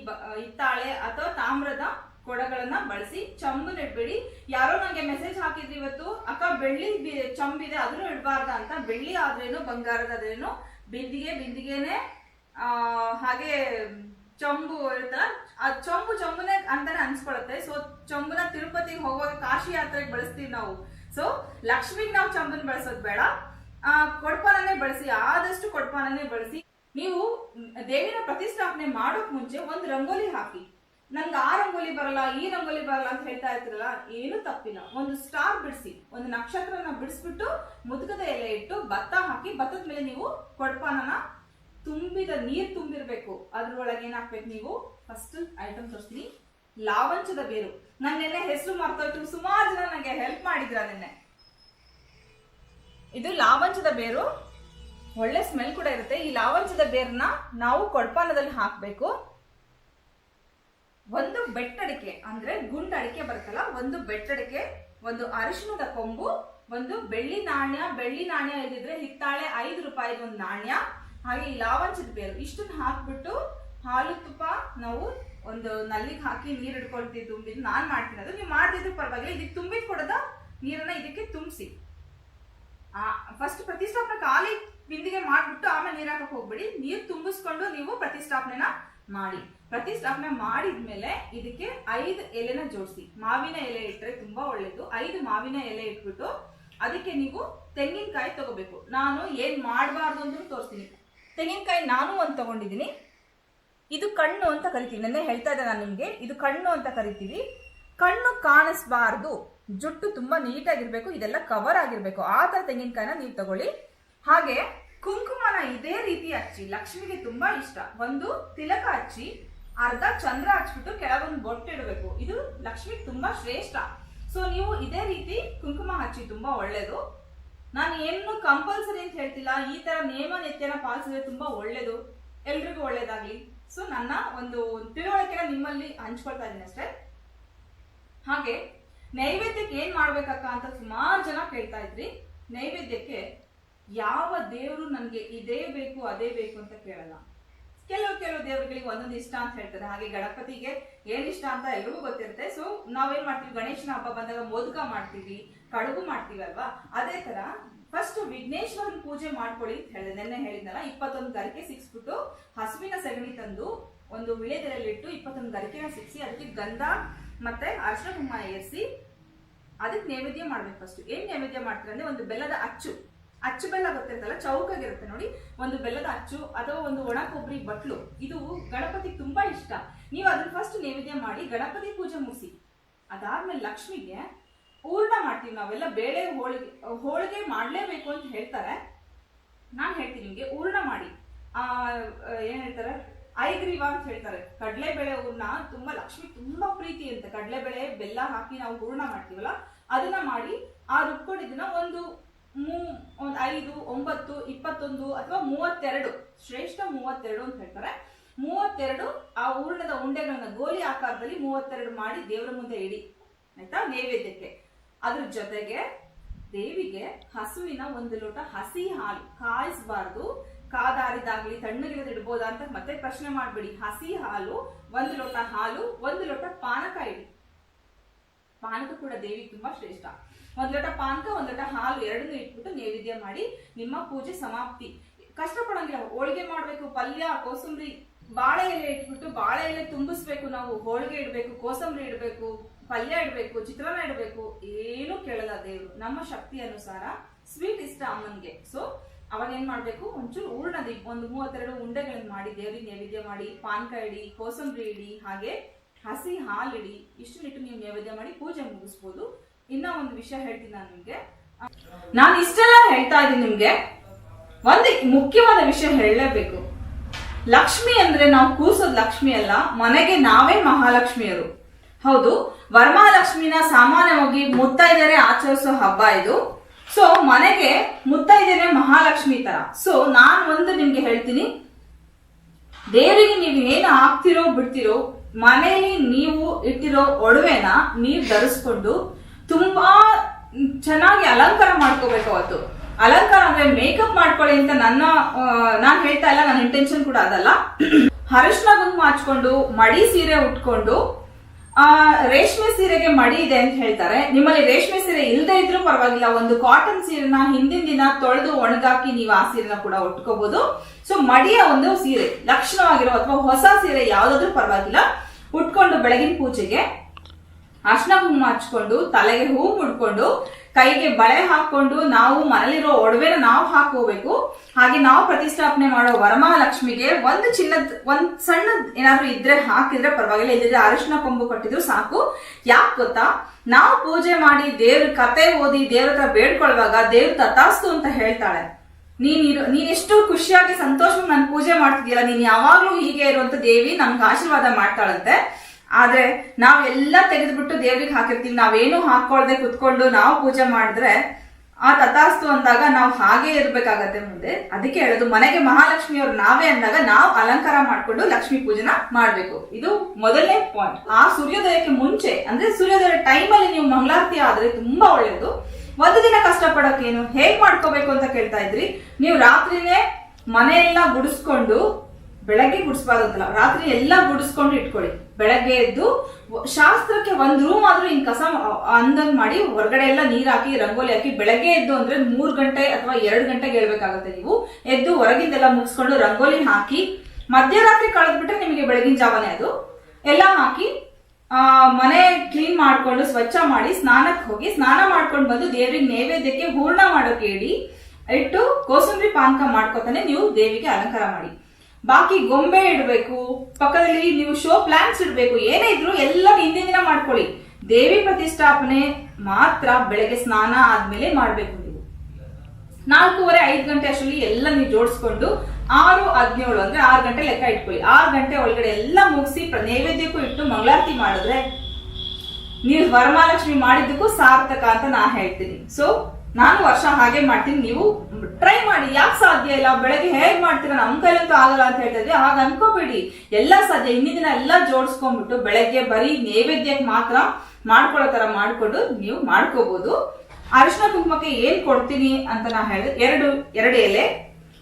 ಹಿತ್ತಾಳೆ ಅಥವಾ ತಾಮ್ರದ ಕೊಡಗಳನ್ನ ಬಳಸಿ, ಚಂಬು ನೆಡ್ಬೇಡಿ. ಯಾರೋ ನಂಗೆ ಮೆಸೇಜ್ ಹಾಕಿದ್ರಿ ಇವತ್ತು, ಅಕ್ಕ, ಬೆಳ್ಳಿ ಚಂಬಿದೆ ಅದನ್ನು ಇಡಬಾರ್ದ ಅಂತ. ಬೆಳ್ಳಿ ಆದ್ರೇನು, ಬಂಗಾರದ ಆದ್ರೇನು, ಬಿಂದಿಗೆ, ಬಿಂದಿಗೆನೆ ಹಾಗೆ ಚಂಬು ಇರುತ್ತಲ್ಲ, ಆ ಚಂಬು ಚಂಬುನೇ ಅಂತಾನೆ ಅನ್ಸ್ಕೊಳತ್ತೆ. ಸೊ ಚಂಬುನ ತಿರುಪತಿಗೆ ಹೋಗುವಾಗ ಕಾಶಿ ಯಾತ್ರೆಗೆ ಬಳಸ್ತೀವಿ ನಾವು. ಸೊ ಲಕ್ಷ್ಮಿಗೆ ನಾವು ಚಂಬುನ ಬಳಸೋದು ಬೇಡ. ಆ ಕೊಡ್ಪಾನನೇ ಬಳಸಿ, ಆದಷ್ಟು ಕೊಡ್ಪಾನನೇ ಬಳಸಿ. ನೀವು ದೇವಿನ ಪ್ರತಿಷ್ಠಾಪನೆ ಮಾಡೋಕ್ ಮುಂಚೆ ಒಂದು ರಂಗೋಲಿ ಹಾಕಿ. ನನ್ಗೆ ಆ ರಂಗೋಲಿ ಬರಲ್ಲ, ಈ ರಂಗೋಲಿ ಬರಲ್ಲ ಅಂತ ಹೇಳ್ತಾ ಇರ್ತಿರಲ್ಲ, ಏನು ತಪ್ಪಿಲ್ಲ. ಒಂದು ಸ್ಟಾರ್ ಬಿಡಿಸಿ, ಒಂದು ನಕ್ಷತ್ರನ ಬಿಡಿಸ್ಬಿಟ್ಟು ಮುದುಕದ ಎಲೆ ಇಟ್ಟು ಭತ್ತ ಹಾಕಿ ಭತ್ತದ ಮೇಲೆ ನೀವು ಕೊಡ್ಪಾನನ ತುಂಬಿದ ನೀರ್ ತುಂಬಿರ್ಬೇಕು. ಅದ್ರೊಳಗೆ ಏನಾಗ್ಬೇಕು ನೀವು? ಫಸ್ಟ್ ಐಟಮ್ ತೋರಿಸ್ತೀನಿ. ಲಾವಂಚದ ಬೇರು. ನಾನು ಹೆಸರು ಮರ್ತೋಯ್ತು. ಸುಮಾರು ಜನ ನನಗೆ ಹೆಲ್ಪ್ ಮಾಡಿದ್ರ ನಿನ್ನೆ. ಇದು ಲಾವಂಚದ ಬೇರು. ಒಳ್ಳೆ ಸ್ಮೆಲ್ ಕೂಡ ಇರುತ್ತೆ. ಈ ಲಾವಂಚದ ಬೇರನ್ನ ನಾವು ಕೊಡ್ಪಾನದಲ್ಲಿ ಹಾಕಬೇಕು. ಒಂದು ಬೆಟ್ಟಡಿಕೆ ಅಂದ್ರೆ ಗುಂಡ್ ಅಡಿಕೆ ಬರುತ್ತಲ್ಲ, ಒಂದು ಬೆಟ್ಟಡಿಕೆ, ಒಂದು ಅರಿಶಿಣದ ಕೊಂಬು, ಒಂದು ಬೆಳ್ಳಿ ನಾಣ್ಯ. ಬೆಳ್ಳಿ ನಾಣ್ಯ ಇದ್ದಿದ್ರೆ ಹಿತ್ತಾಳೆ ಐದು ರೂಪಾಯಿದ ಒಂದು ನಾಣ್ಯ. ಹಾಗೆ ಈ ಲಾವಂಚದ ಬೇರು. ಇಷ್ಟನ್ನ ಹಾಕ್ಬಿಟ್ಟು ಹಾಲು ತುಪ್ಪ ನಾವು ಒಂದು ನಲ್ಲಿಗೆ ಹಾಕಿ ನೀರು ಹಿಡ್ಕೊಳ್ತೀವಿ ತುಂಬಿದ್ದು ನಾನು ಮಾಡ್ತೀನಿ ಅದು. ನೀವು ಮಾಡ್ತಿದ್ರು ಪರವಾಗಿಲ್ಲ. ಇದಕ್ಕೆ ತುಂಬಿ ಕೊಡದ ನೀರನ್ನ ಇದಕ್ಕೆ ತುಂಬಿಸಿ. ಫಸ್ಟ್ ಪ್ರತಿಷ್ಠಾಪನೆ ಖಾಲಿ ಬಿಂದಿಗೆ ಮಾಡಿಬಿಟ್ಟು ಆಮೇಲೆ ನೀರು ಹಾಕಕ್ ಹೋಗ್ಬಿಡಿ. ನೀರು ತುಂಬಿಸ್ಕೊಂಡು ನೀವು ಪ್ರತಿಷ್ಠಾಪನೆನ ಮಾಡಿ. ಪ್ರತಿಷ್ಠಾಪನೆ ಮಾಡಿದ್ಮೇಲೆ ಇದಕ್ಕೆ ಐದು ಎಲೆನ ಜೋಡಿಸಿ. ಮಾವಿನ ಎಲೆ ಇಟ್ಟರೆ ತುಂಬಾ ಒಳ್ಳೇದು. ಐದು ಮಾವಿನ ಎಲೆ ಇಟ್ಬಿಟ್ಟು ಅದಕ್ಕೆ ನೀವು ತೆಂಗಿನಕಾಯಿ ತಗೋಬೇಕು. ನಾನು ಏನ್ ಮಾಡಬಾರ್ದು ಅಂತ ತೋರಿಸ್ತೀನಿ. ತೆಂಗಿನಕಾಯಿ ನಾನು ಒಂದು ತಗೊಂಡಿದ್ದೀನಿ. ಇದು ಕಣ್ಣು ಅಂತ ಕರಿತೀವಿ. ನೆನ್ನೆ ಹೇಳ್ತಾ ಇದ್ದೆ ನಾನು ನಿಮಗೆ. ಇದು ಕಣ್ಣು ಅಂತ ಕರಿತೀವಿ. ಕಣ್ಣು ಕಾಣಿಸ್ಬಾರ್ದು. ಜುಟ್ಟು ತುಂಬ ನೀಟಾಗಿರಬೇಕು. ಇದೆಲ್ಲ ಕವರ್ ಆಗಿರಬೇಕು. ಆ ಥರ ತೆಂಗಿನಕಾಯಿನ ನೀವು ತಗೊಳ್ಳಿ. ಹಾಗೆ ಕುಂಕುಮನ ಇದೇ ರೀತಿ ಹಚ್ಚಿ. ಲಕ್ಷ್ಮಿಗೆ ತುಂಬಾ ಇಷ್ಟ. ಒಂದು ತಿಲಕ ಹಚ್ಚಿ, ಅರ್ಧ ಚಂದ್ರ ಹಚ್ಬಿಟ್ಟು ಕೆಳಗೊಂದು ಬೊಟ್ಟಿಡಬೇಕು ಇದು ಲಕ್ಷ್ಮಿಗೆ ತುಂಬಾ ಶ್ರೇಷ್ಠ. ಸೊ ನೀವು ಇದೇ ರೀತಿ ಕುಂಕುಮ ಹಚ್ಚಿ ತುಂಬಾ ಒಳ್ಳೇದು. ನಾನು ಏನು ಕಂಪಲ್ಸರಿ ಅಂತ ಹೇಳ್ತಿಲ್ಲ, ಈ ತರ ನೇಮ ನಿತ್ಯನ ಪಾಲಿಸಿದ್ರೆ ತುಂಬಾ ಒಳ್ಳೇದು, ಎಲ್ರಿಗೂ ಒಳ್ಳೇದಾಗ್ಲಿ. ಸೊ ನನ್ನ ಒಂದು ತಿಳುವಳಿಕೆನ ನಿಮ್ಮಲ್ಲಿ ಹಂಚ್ಕೊಳ್ತಾ ಇದ್ದೀನಿ ಅಷ್ಟೇ. ಹಾಗೆ, ನೈವೇದ್ಯಕ್ಕೆ ಏನ್ ಮಾಡ್ಬೇಕಕ್ಕ ಅಂತ ಸುಮಾರು ಜನ ಕೇಳ್ತಾ ಇದ್ರಿ. ನೈವೇದ್ಯಕ್ಕೆ ಯಾವ ದೇವರು ನನಗೆ ಇದೇ ಬೇಕು, ಅದೇ ಬೇಕು ಅಂತ ಕೇಳಲ್ಲ. ಕೆಲವು ಕೆಲವು ದೇವರುಗಳಿಗೆ ಒಂದೊಂದು ಇಷ್ಟ ಅಂತ ಹೇಳ್ತಾರೆ. ಹಾಗೆ ಗಣಪತಿಗೆ ಏನ್ ಇಷ್ಟ ಅಂತ ಎಲ್ರಿಗೂ ಗೊತ್ತಿರುತ್ತೆ. ಸೊ ನಾವೇನ್ ಮಾಡ್ತೀವಿ? ಗಣೇಶನ ಹಬ್ಬ ಬಂದಾಗ ಮೋದಕ ಮಾಡ್ತೀವಿ. ಕಡುಬು ಮಾಡ್ತೀವಲ್ವಾ? ಅದೇ ತರ ಫಸ್ಟ್ ವಿಘ್ನೇಶ್ವರನ ಪೂಜೆ ಮಾಡ್ಕೊಳ್ಳಿ ಅಂತ ಹೇಳಿದೆ. ನೆನ್ನೆ ಹೇಳಿದ್ನಲ್ಲ, ಇಪ್ಪತ್ತೊಂದು ಗರಿಕೆ ಸಿಕ್ಸ್ಬಿಟ್ಟು ಹಸುವಿನ ಸಗಣಿ ತಂದು ಒಂದು ವಿಳೆದೆಲೆಯಲ್ಲಿಟ್ಟು ಇಪ್ಪತ್ತೊಂದು ಗರಿಕೆನ ಸಿಕ್ಸಿ, ಅದಕ್ಕೆ ಗಂಧ ಮತ್ತೆ ಅರ್ಶನ ಕುಂಕುಮ ಏರಿಸಿ ಅದಕ್ಕೆ ನೈವೇದ್ಯ ಮಾಡ್ಬೇಕು ಫಸ್ಟ್ ಏನ್ ನೈವೇದ್ಯ ಮಾಡ್ತಾರೆ ಅಂದ್ರೆ ಒಂದು ಬೆಲ್ಲದ ಅಚ್ಚು. ಅಚ್ಚು ಬೆಲ್ಲ ಗೊತ್ತಿರ್ತಲ್ಲ ಚೌಕಾಗಿರುತ್ತೆ ನೋಡಿ. ಒಂದು ಬೆಲ್ಲದ ಅಚ್ಚು ಅಥವಾ ಒಂದು ಒಣ ಕೊಬ್ಬರಿ ಬಟ್ಲು. ಇದು ಗಣಪತಿ ತುಂಬಾ ಇಷ್ಟ. ನೀವು ಅದನ್ನ ಫಸ್ಟ್ ನೈವೇದ್ಯ ಮಾಡಿ ಗಣಪತಿ ಪೂಜೆ ಮುಗಿಸಿ. ಅದಾದ್ಮೇಲೆ ಲಕ್ಷ್ಮಿಗೆ ಪೂರ್ಣ ಮಾಡ್ತೀವಿ ನಾವೆಲ್ಲ ಬೇಳೆ ಹೋಳಿಗೆ ಹೋಳಿಗೆ ಮಾಡಲೇಬೇಕು ಅಂತ ಹೇಳ್ತಾರೆ. ನಾನು ಹೇಳ್ತೀನಿ ನಿಮಗೆ, ಹೂರ್ಣ ಮಾಡಿ. ಏನು ಹೇಳ್ತಾರೆ? ಐಗ್ರೀವ ಅಂತ ಹೇಳ್ತಾರೆ. ಕಡಲೆಬೇಳೆ ಹೂರ್ಣ ತುಂಬಾ, ಲಕ್ಷ್ಮಿ ತುಂಬಾ ಪ್ರೀತಿ ಅಂತ ಕಡಲೆಬೇಳೆ, ಬೆಲ್ಲ ಹಾಕಿ ನಾವು ಹೂರ್ಣ ಮಾಡ್ತೀವಲ್ಲ, ಅದನ್ನ ಮಾಡಿ ಆ ರುಬ್ಕೊಂಡಿದ್ದನ್ನ ಒಂದು ಮೂ, ಒಂದು ಐದು, ಒಂಬತ್ತು, ಇಪ್ಪತ್ತೊಂದು ಅಥವಾ ಮೂವತ್ತೆರಡು, ಶ್ರೇಷ್ಠ ಮೂವತ್ತೆರಡು ಅಂತ ಹೇಳ್ತಾರೆ. ಮೂವತ್ತೆರಡು ಆ ಹೂರ್ಣದ ಉಂಡೆಗಳನ್ನ ಗೋಲಿ ಆಕಾರದಲ್ಲಿ ಮೂವತ್ತೆರಡು ಮಾಡಿ ದೇವರ ಮುಂದೆ ಇಡಿ. ಆಯ್ತಾ? ನೈವೇದ್ಯಕ್ಕೆ. ಅದ್ರ ಜೊತೆಗೆ ದೇವಿಗೆ ಹಸುವಿನ ಒಂದು ಲೋಟ ಹಸಿ ಹಾಲು ಕಾಯಿಸಬಾರ್ದು. ಕಾದಾರಿದಾಗ್ಲಿ ತಣ್ಣಗಿರೋದು ಇಡ್ಬೋದಾ ಅಂತ ಮತ್ತೆ ಪ್ರಶ್ನೆ ಮಾಡ್ಬಿಡಿ. ಹಸಿ ಹಾಲು, ಒಂದು ಲೋಟ ಹಾಲು, ಒಂದು ಲೋಟ ಪಾನಕ ಇಡಿ. ಪಾನಕ ಕೂಡ ದೇವಿಗೆ ತುಂಬಾ ಶ್ರೇಷ್ಠ. ಒಂದ್ ಲೋಟ ಪಾನಕ, ಒಂದ್ ಲೋಟ ಹಾಲು ಎರಡನ್ನೂ ಇಟ್ಬಿಟ್ಟು ನೈವೇದ್ಯ ಮಾಡಿ ನಿಮ್ಮ ಪೂಜೆ ಸಮಾಪ್ತಿ. ಕಷ್ಟಪಡಂಗಿಲ್ಲ. ಹೋಳಿಗೆ ಮಾಡ್ಬೇಕು, ಪಲ್ಯ, ಕೋಸಂಬರಿ, ಬಾಳೆ ಎಲೆ ಇಟ್ಬಿಟ್ಟು ಬಾಳೆ ಎಲೆ ತುಂಬಿಸ್ಬೇಕು ನಾವು. ಹೋಳಿಗೆ ಇಡ್ಬೇಕು, ಕೋಸಂಬರಿ ಇಡ್ಬೇಕು. ಪಲ್ಯ ಇಡಬೇಕು, ಚಿತ್ರಾನ್ನ ಇಡಬೇಕು, ಏನು ಕೇಳಲ್ಲ ದೇವ್ರು. ನಮ್ಮ ಶಕ್ತಿ ಅನುಸಾರ ಸ್ವೀಟ್ ಇಷ್ಟ ಅಮ್ಮನ್ಗೆ. ಸೊ ಅವಾಗ ಏನ್ ಮಾಡ್ಬೇಕು? ಒಂಚೂರು ಹೂರ್ಣದಿ ಒಂದು ಮೂವತ್ತೆರಡು ಉಂಡೆಗಳನ್ನ ಮಾಡಿ, ದೇವ್ರಿಗೆ ನೈವೇದ್ಯ ಮಾಡಿ, ಪಾನ್ಕ ಇಡಿ, ಕೋಸಂಬರಿ ಇಡಿ, ಹಾಗೆ ಹಸಿ ಹಾಲಿಡಿ ಇಷ್ಟು ಇಟ್ಟು ನೀವು ನೈವೇದ್ಯ ಮಾಡಿ ಪೂಜೆ ಮುಗಿಸ್ಬೋದು. ಇನ್ನ ಒಂದು ವಿಷಯ ಹೇಳ್ತೀನಿ ನಾನು ನಿಮ್ಗೆ. ನಾನು ಇಷ್ಟೆಲ್ಲ ಹೇಳ್ತಾ ಇದ್ದೀನಿ ನಿಮ್ಗೆ. ಒಂದು ಮುಖ್ಯವಾದ ವಿಷಯ ಹೇಳಲೇಬೇಕು. ಲಕ್ಷ್ಮಿ ಅಂದ್ರೆ ನಾವು ಕೂಸೋದ್ ಲಕ್ಷ್ಮಿ ಅಲ್ಲ, ಮನೆಗೆ ನಾವೇ ಮಹಾಲಕ್ಷ್ಮಿಯರು. ಹೌದು ವರಮಹಾಲಕ್ಷ್ಮಿನ ಸಾಮಾನ್ಯವಾಗಿ ಮುತ್ತೈದರೆ ಆಚರಿಸೋ ಹಬ್ಬ ಇದು. ಸೊ ಮನೆಗೆ ಮುತ್ತೈದೆರೆ ಮಹಾಲಕ್ಷ್ಮಿ ತರ. ಸೊ ನಾನು ಒಂದು ನಿಮ್ಗೆ ಹೇಳ್ತೀನಿ. ದೇವರಿಗೆ ನೀವು ಏನು ಹಾಕ್ತಿರೋ ಬಿಡ್ತಿರೋ, ಮನೆಯಲ್ಲಿ ನೀವು ಇಟ್ಟಿರೋ ಒಡವೆನ ನೀವು ಧರಿಸ್ಕೊಂಡು ತುಂಬಾ ಚೆನ್ನಾಗಿ ಅಲಂಕಾರ ಮಾಡ್ಕೋಬೇಕು ಅವತ್ತು. ಅಲಂಕಾರ ಅಂದ್ರೆ ಮೇಕಪ್ ಮಾಡ್ಕೊಳ್ಳಿ ಅಂತ ನನ್ನ ನಾನು ಹೇಳ್ತಾ ಇಲ್ಲ, ನನ್ನ ಇಂಟೆನ್ಷನ್ ಕೂಡ ಅದಲ್ಲ. ಅರಿಶಿನ ಕುಂಕುಮ ಹಚ್ಕೊಂಡು, ಮಡಿ ಸೀರೆ ಉಟ್ಕೊಂಡು ಆ, ರೇಷ್ಮೆ ಸೀರೆಗೆ ಮಡಿ ಇದೆ ಅಂತ ಹೇಳ್ತಾರೆ. ನಿಮ್ಮಲ್ಲಿ ರೇಷ್ಮೆ ಸೀರೆ ಇಲ್ಲದೆ ಇದ್ರೂ ಪರವಾಗಿಲ್ಲ, ಒಂದು ಕಾಟನ್ ಸೀರೆನ ಹಿಂದಿನ ದಿನ ತೊಳೆದು ಒಣಗಾಕಿ ನೀವು ಆ ಸೀರೆನ ಕೂಡ ಉಟ್ಕೋಬಹುದು ಸೊ ಮಡಿಯ ಒಂದು ಸೀರೆ, ಲಕ್ಷಣವಾಗಿರೋ ಅಥವಾ ಹೊಸ ಸೀರೆ ಯಾವ್ದಾದ್ರೂ ಪರವಾಗಿಲ್ಲ. ಉಟ್ಕೊಂಡು ಬೆಳಗಿನ ಪೂಜೆಗೆ ಅರ್ಶನ ಕುಂಕುಮ ಹಚ್ಕೊಂಡು, ತಲೆಗೆ ಹೂ ಮುಡ್ಕೊಂಡು ಕೈಗೆ ಬಳೆ ಹಾಕೊಂಡು ನಾವು ಮನೆಯಲ್ಲಿರೋ ಒಡವೆನ ನಾವು ಹಾಕೋಬೇಕು. ಹಾಗೆ ನಾವು ಪ್ರತಿಷ್ಠಾಪನೆ ಮಾಡೋ ವರಮಹಾಲಕ್ಷ್ಮಿಗೆ ಒಂದು ಚಿನ್ನದ, ಒಂದ್ ಸಣ್ಣ ಏನಾದ್ರೂ ಇದ್ರೆ ಹಾಕಿದ್ರೆ ಪರವಾಗಿಲ್ಲ. ಇಲ್ಲದಿದ್ರೆ ಅರಿಶಿನ ಕೊಂಬು ಕಟ್ಟಿದ್ರು ಸಾಕು. ಯಾಕೆ ಗೊತ್ತಾ? ನಾವು ಪೂಜೆ ಮಾಡಿ ದೇವ್ರ ಕತೆ ಓದಿ ದೇವ್ರ ಹತ್ರ ಬೇಡ್ಕೊಳ್ವಾಗ ದೇವ್ರ ತಥಾಸ್ತು ಅಂತ ಹೇಳ್ತಾಳೆ. ನೀನ್ ನೀನೆಷ್ಟು ನೀನ್ ಎಷ್ಟು ಖುಷಿಯಾಗಿ ಸಂತೋಷವಾಗಿ ನಾನು ಪೂಜೆ ಮಾಡ್ತಿದ್ಯಲ್ಲ, ನೀನ್ ಯಾವಾಗ್ಲೂ ಹೀಗೆ ಇರುವಂತ ದೇವಿ ನಮ್ಗೆ ಆಶೀರ್ವಾದ ಮಾಡ್ತಾಳಂತೆ. ಆದ್ರೆ ನಾವೆಲ್ಲ ತೆಗೆದ್ಬಿಟ್ಟು ದೇವ್ರಿಗೆ ಹಾಕಿರ್ತೀವಿ. ನಾವೇನು ಹಾಕೊಳ್ದೆ ಕುತ್ಕೊಂಡು ನಾವು ಪೂಜೆ ಮಾಡಿದ್ರೆ ಆ ತಥಾಸ್ತು ಅಂದಾಗ ನಾವು ಹಾಗೆ ಇರ್ಬೇಕಾಗತ್ತೆ ಮುಂದೆ. ಅದಕ್ಕೆ ಹೇಳೋದು, ಮನೆಗೆ ಮಹಾಲಕ್ಷ್ಮಿಯವ್ರು ನಾವೇ ಅಂದಾಗ ನಾವು ಅಲಂಕಾರ ಮಾಡ್ಕೊಂಡು ಲಕ್ಷ್ಮಿ ಪೂಜೆನ ಮಾಡ್ಬೇಕು. ಇದು ಮೊದಲನೇ ಪಾಯಿಂಟ್ ಆ ಸೂರ್ಯೋದಯಕ್ಕೆ ಮುಂಚೆ, ಅಂದ್ರೆ ಸೂರ್ಯೋದಯ ಟೈಮಲ್ಲಿ ನೀವು ಮಂಗಳಾರತಿ ಆದ್ರೆ ತುಂಬಾ ಒಳ್ಳೆಯದು. ಒಂದು ದಿನ ಕಷ್ಟಪಡೋಕೇನು? ಹೇಗ್ ಮಾಡ್ಕೋಬೇಕು ಅಂತ ಕೇಳ್ತಾ ಇದ್ರಿ? ನೀವು ರಾತ್ರಿನೇ ಮನೆಯೆಲ್ಲ ಗುಡಿಸ್ಕೊಂಡು ಬೆಳಗ್ಗೆ ಗುಡಿಸ್ಬಾರ್ದು ಅಂತಲ್ಲ ರಾತ್ರಿ ಎಲ್ಲ ಗುಡಿಸ್ಕೊಂಡು ಇಟ್ಕೊಳ್ಳಿ. ಬೆಳಗ್ಗೆ ಎದ್ದು ಶಾಸ್ತ್ರಕ್ಕೆ ಒಂದ್ ರೂಮ್ ಆದ್ರೂ ಹಿಂಗ್ ಕಸ ಅಂದಂಗ್ ಮಾಡಿ ಹೊರಗಡೆ ಎಲ್ಲ ನೀರ್ ಹಾಕಿ, ರಂಗೋಲಿ ಹಾಕಿ ಬೆಳಗ್ಗೆ ಎದ್ದು ಅಂದ್ರೆ ಮೂರ್ ಗಂಟೆ ಅಥವಾ ಎರಡ್ ಗಂಟೆಗೆ ಹೇಳ್ಬೇಕಾಗತ್ತೆ ನೀವು. ಎದ್ದು ಹೊರಗಿಂದೆಲ್ಲ ಮುಗಿಸ್ಕೊಂಡು ರಂಗೋಲಿ ಹಾಕಿ, ಮಧ್ಯರಾತ್ರಿ ಕಳೆದ್ಬಿಟ್ರೆ ನಿಮಗೆ ಬೆಳಗಿನ ಜಾವನೇ ಅದು. ಎಲ್ಲ ಹಾಕಿ, ಆ, ಮನೆ ಕ್ಲೀನ್ ಮಾಡ್ಕೊಂಡು ಸ್ವಚ್ಛ ಮಾಡಿ ಸ್ನಾನಕ್ಕೆ ಹೋಗಿ ಸ್ನಾನ ಮಾಡ್ಕೊಂಡು ಬಂದು ದೇವರಿಗೆ ನೈವೇದ್ಯಕ್ಕೆ ಹೂರ್ಣ ಮಾಡೋಕೆ ಹೇಳಿ, ಇಟ್ಟು ಕೋಸಂಬರಿ ಪಾನಕ ಮಾಡ್ಕೊತಾನೆ ನೀವು ದೇವಿಗೆ ಅಲಂಕಾರ ಮಾಡಿ. ಬಾಕಿ ಗೊಂಬೆ ಇಡಬೇಕು. ಪಕ್ಕದಲ್ಲಿ ನೀವು ಶೋ ಪ್ಲಾನ್ಸ್ ಇಡಬೇಕು. ಏನೇ ಇದ್ರು ಎಲ್ಲ ಹಿಂದಿನ ದಿನ ಮಾಡ್ಕೊಳ್ಳಿ. ದೇವಿ ಪ್ರತಿಷ್ಠಾಪನೆ ಮಾತ್ರ ಬೆಳಗ್ಗೆ ಸ್ನಾನ ಆದ್ಮೇಲೆ ಮಾಡಬೇಕು ನೀವು. ನಾಲ್ಕೂವರೆ, ಐದು ಗಂಟೆ ಅಷ್ಟರಲ್ಲಿ ಎಲ್ಲ ನೀವು ಜೋಡಿಸ್ಕೊಂಡು ಆರು, ಹದಿನೇಳು ಅಂದ್ರೆ ಆರು ಗಂಟೆ ಲೆಕ್ಕ ಇಟ್ಕೊಳ್ಳಿ. ಆರು ಗಂಟೆ ಒಳಗಡೆ ಎಲ್ಲ ಮುಗಿಸಿ ನೈವೇದ್ಯಕ್ಕೂ ಇಟ್ಟು ಮಂಗಳಾರತಿ ಮಾಡಿದ್ರೆ ನೀವು ವರಮಹಾಲಕ್ಷ್ಮಿ ಮಾಡಿದ್ದಕ್ಕೂ ಸಾರ್ಥಕ ಅಂತ ನಾ ಹೇಳ್ತೀನಿ. ಸೊ ನಾನು ವರ್ಷ ಹಾಗೆ ಮಾಡ್ತೀನಿ, ನೀವು ಟ್ರೈ ಮಾಡಿ, ಯಾಕೆ ಸಾಧ್ಯ ಇಲ್ಲ? ಬೆಳಗ್ಗೆ ಹೇಗ್ ಮಾಡ್ತೀರಾ? ನಮ್ಮ ಕೈಲಂತೂ ಆಗಲ್ಲ ಅಂತ ಹೇಳ್ತಾ ಆಗ ಅನ್ಕೋಬೇಡಿ. ಎಲ್ಲ ಸಾಧ್ಯ. ಹಿಂದಿನ ದಿನ ಎಲ್ಲ ಜೋಡಿಸ್ಕೊಂಡ್ಬಿಟ್ಟು ಬೆಳಗ್ಗೆ ಬರೀ ನೈವೇದ್ಯಕ್ಕೆ ಮಾತ್ರ ಮಾಡ್ಕೊಳ್ಳೋ ತರ ಮಾಡ್ಕೊಂಡು ನೀವು ಮಾಡ್ಕೋಬಹುದು ಅರಿಶಿನ ಕುಂಕುಮಕ್ಕೆ ಏನ್ ಕೊಡ್ತೀನಿ ಅಂತ ನಾ ಹೇಳಿದ್ರೆ ಎರಡು ಎರಡು ಎಲೆ.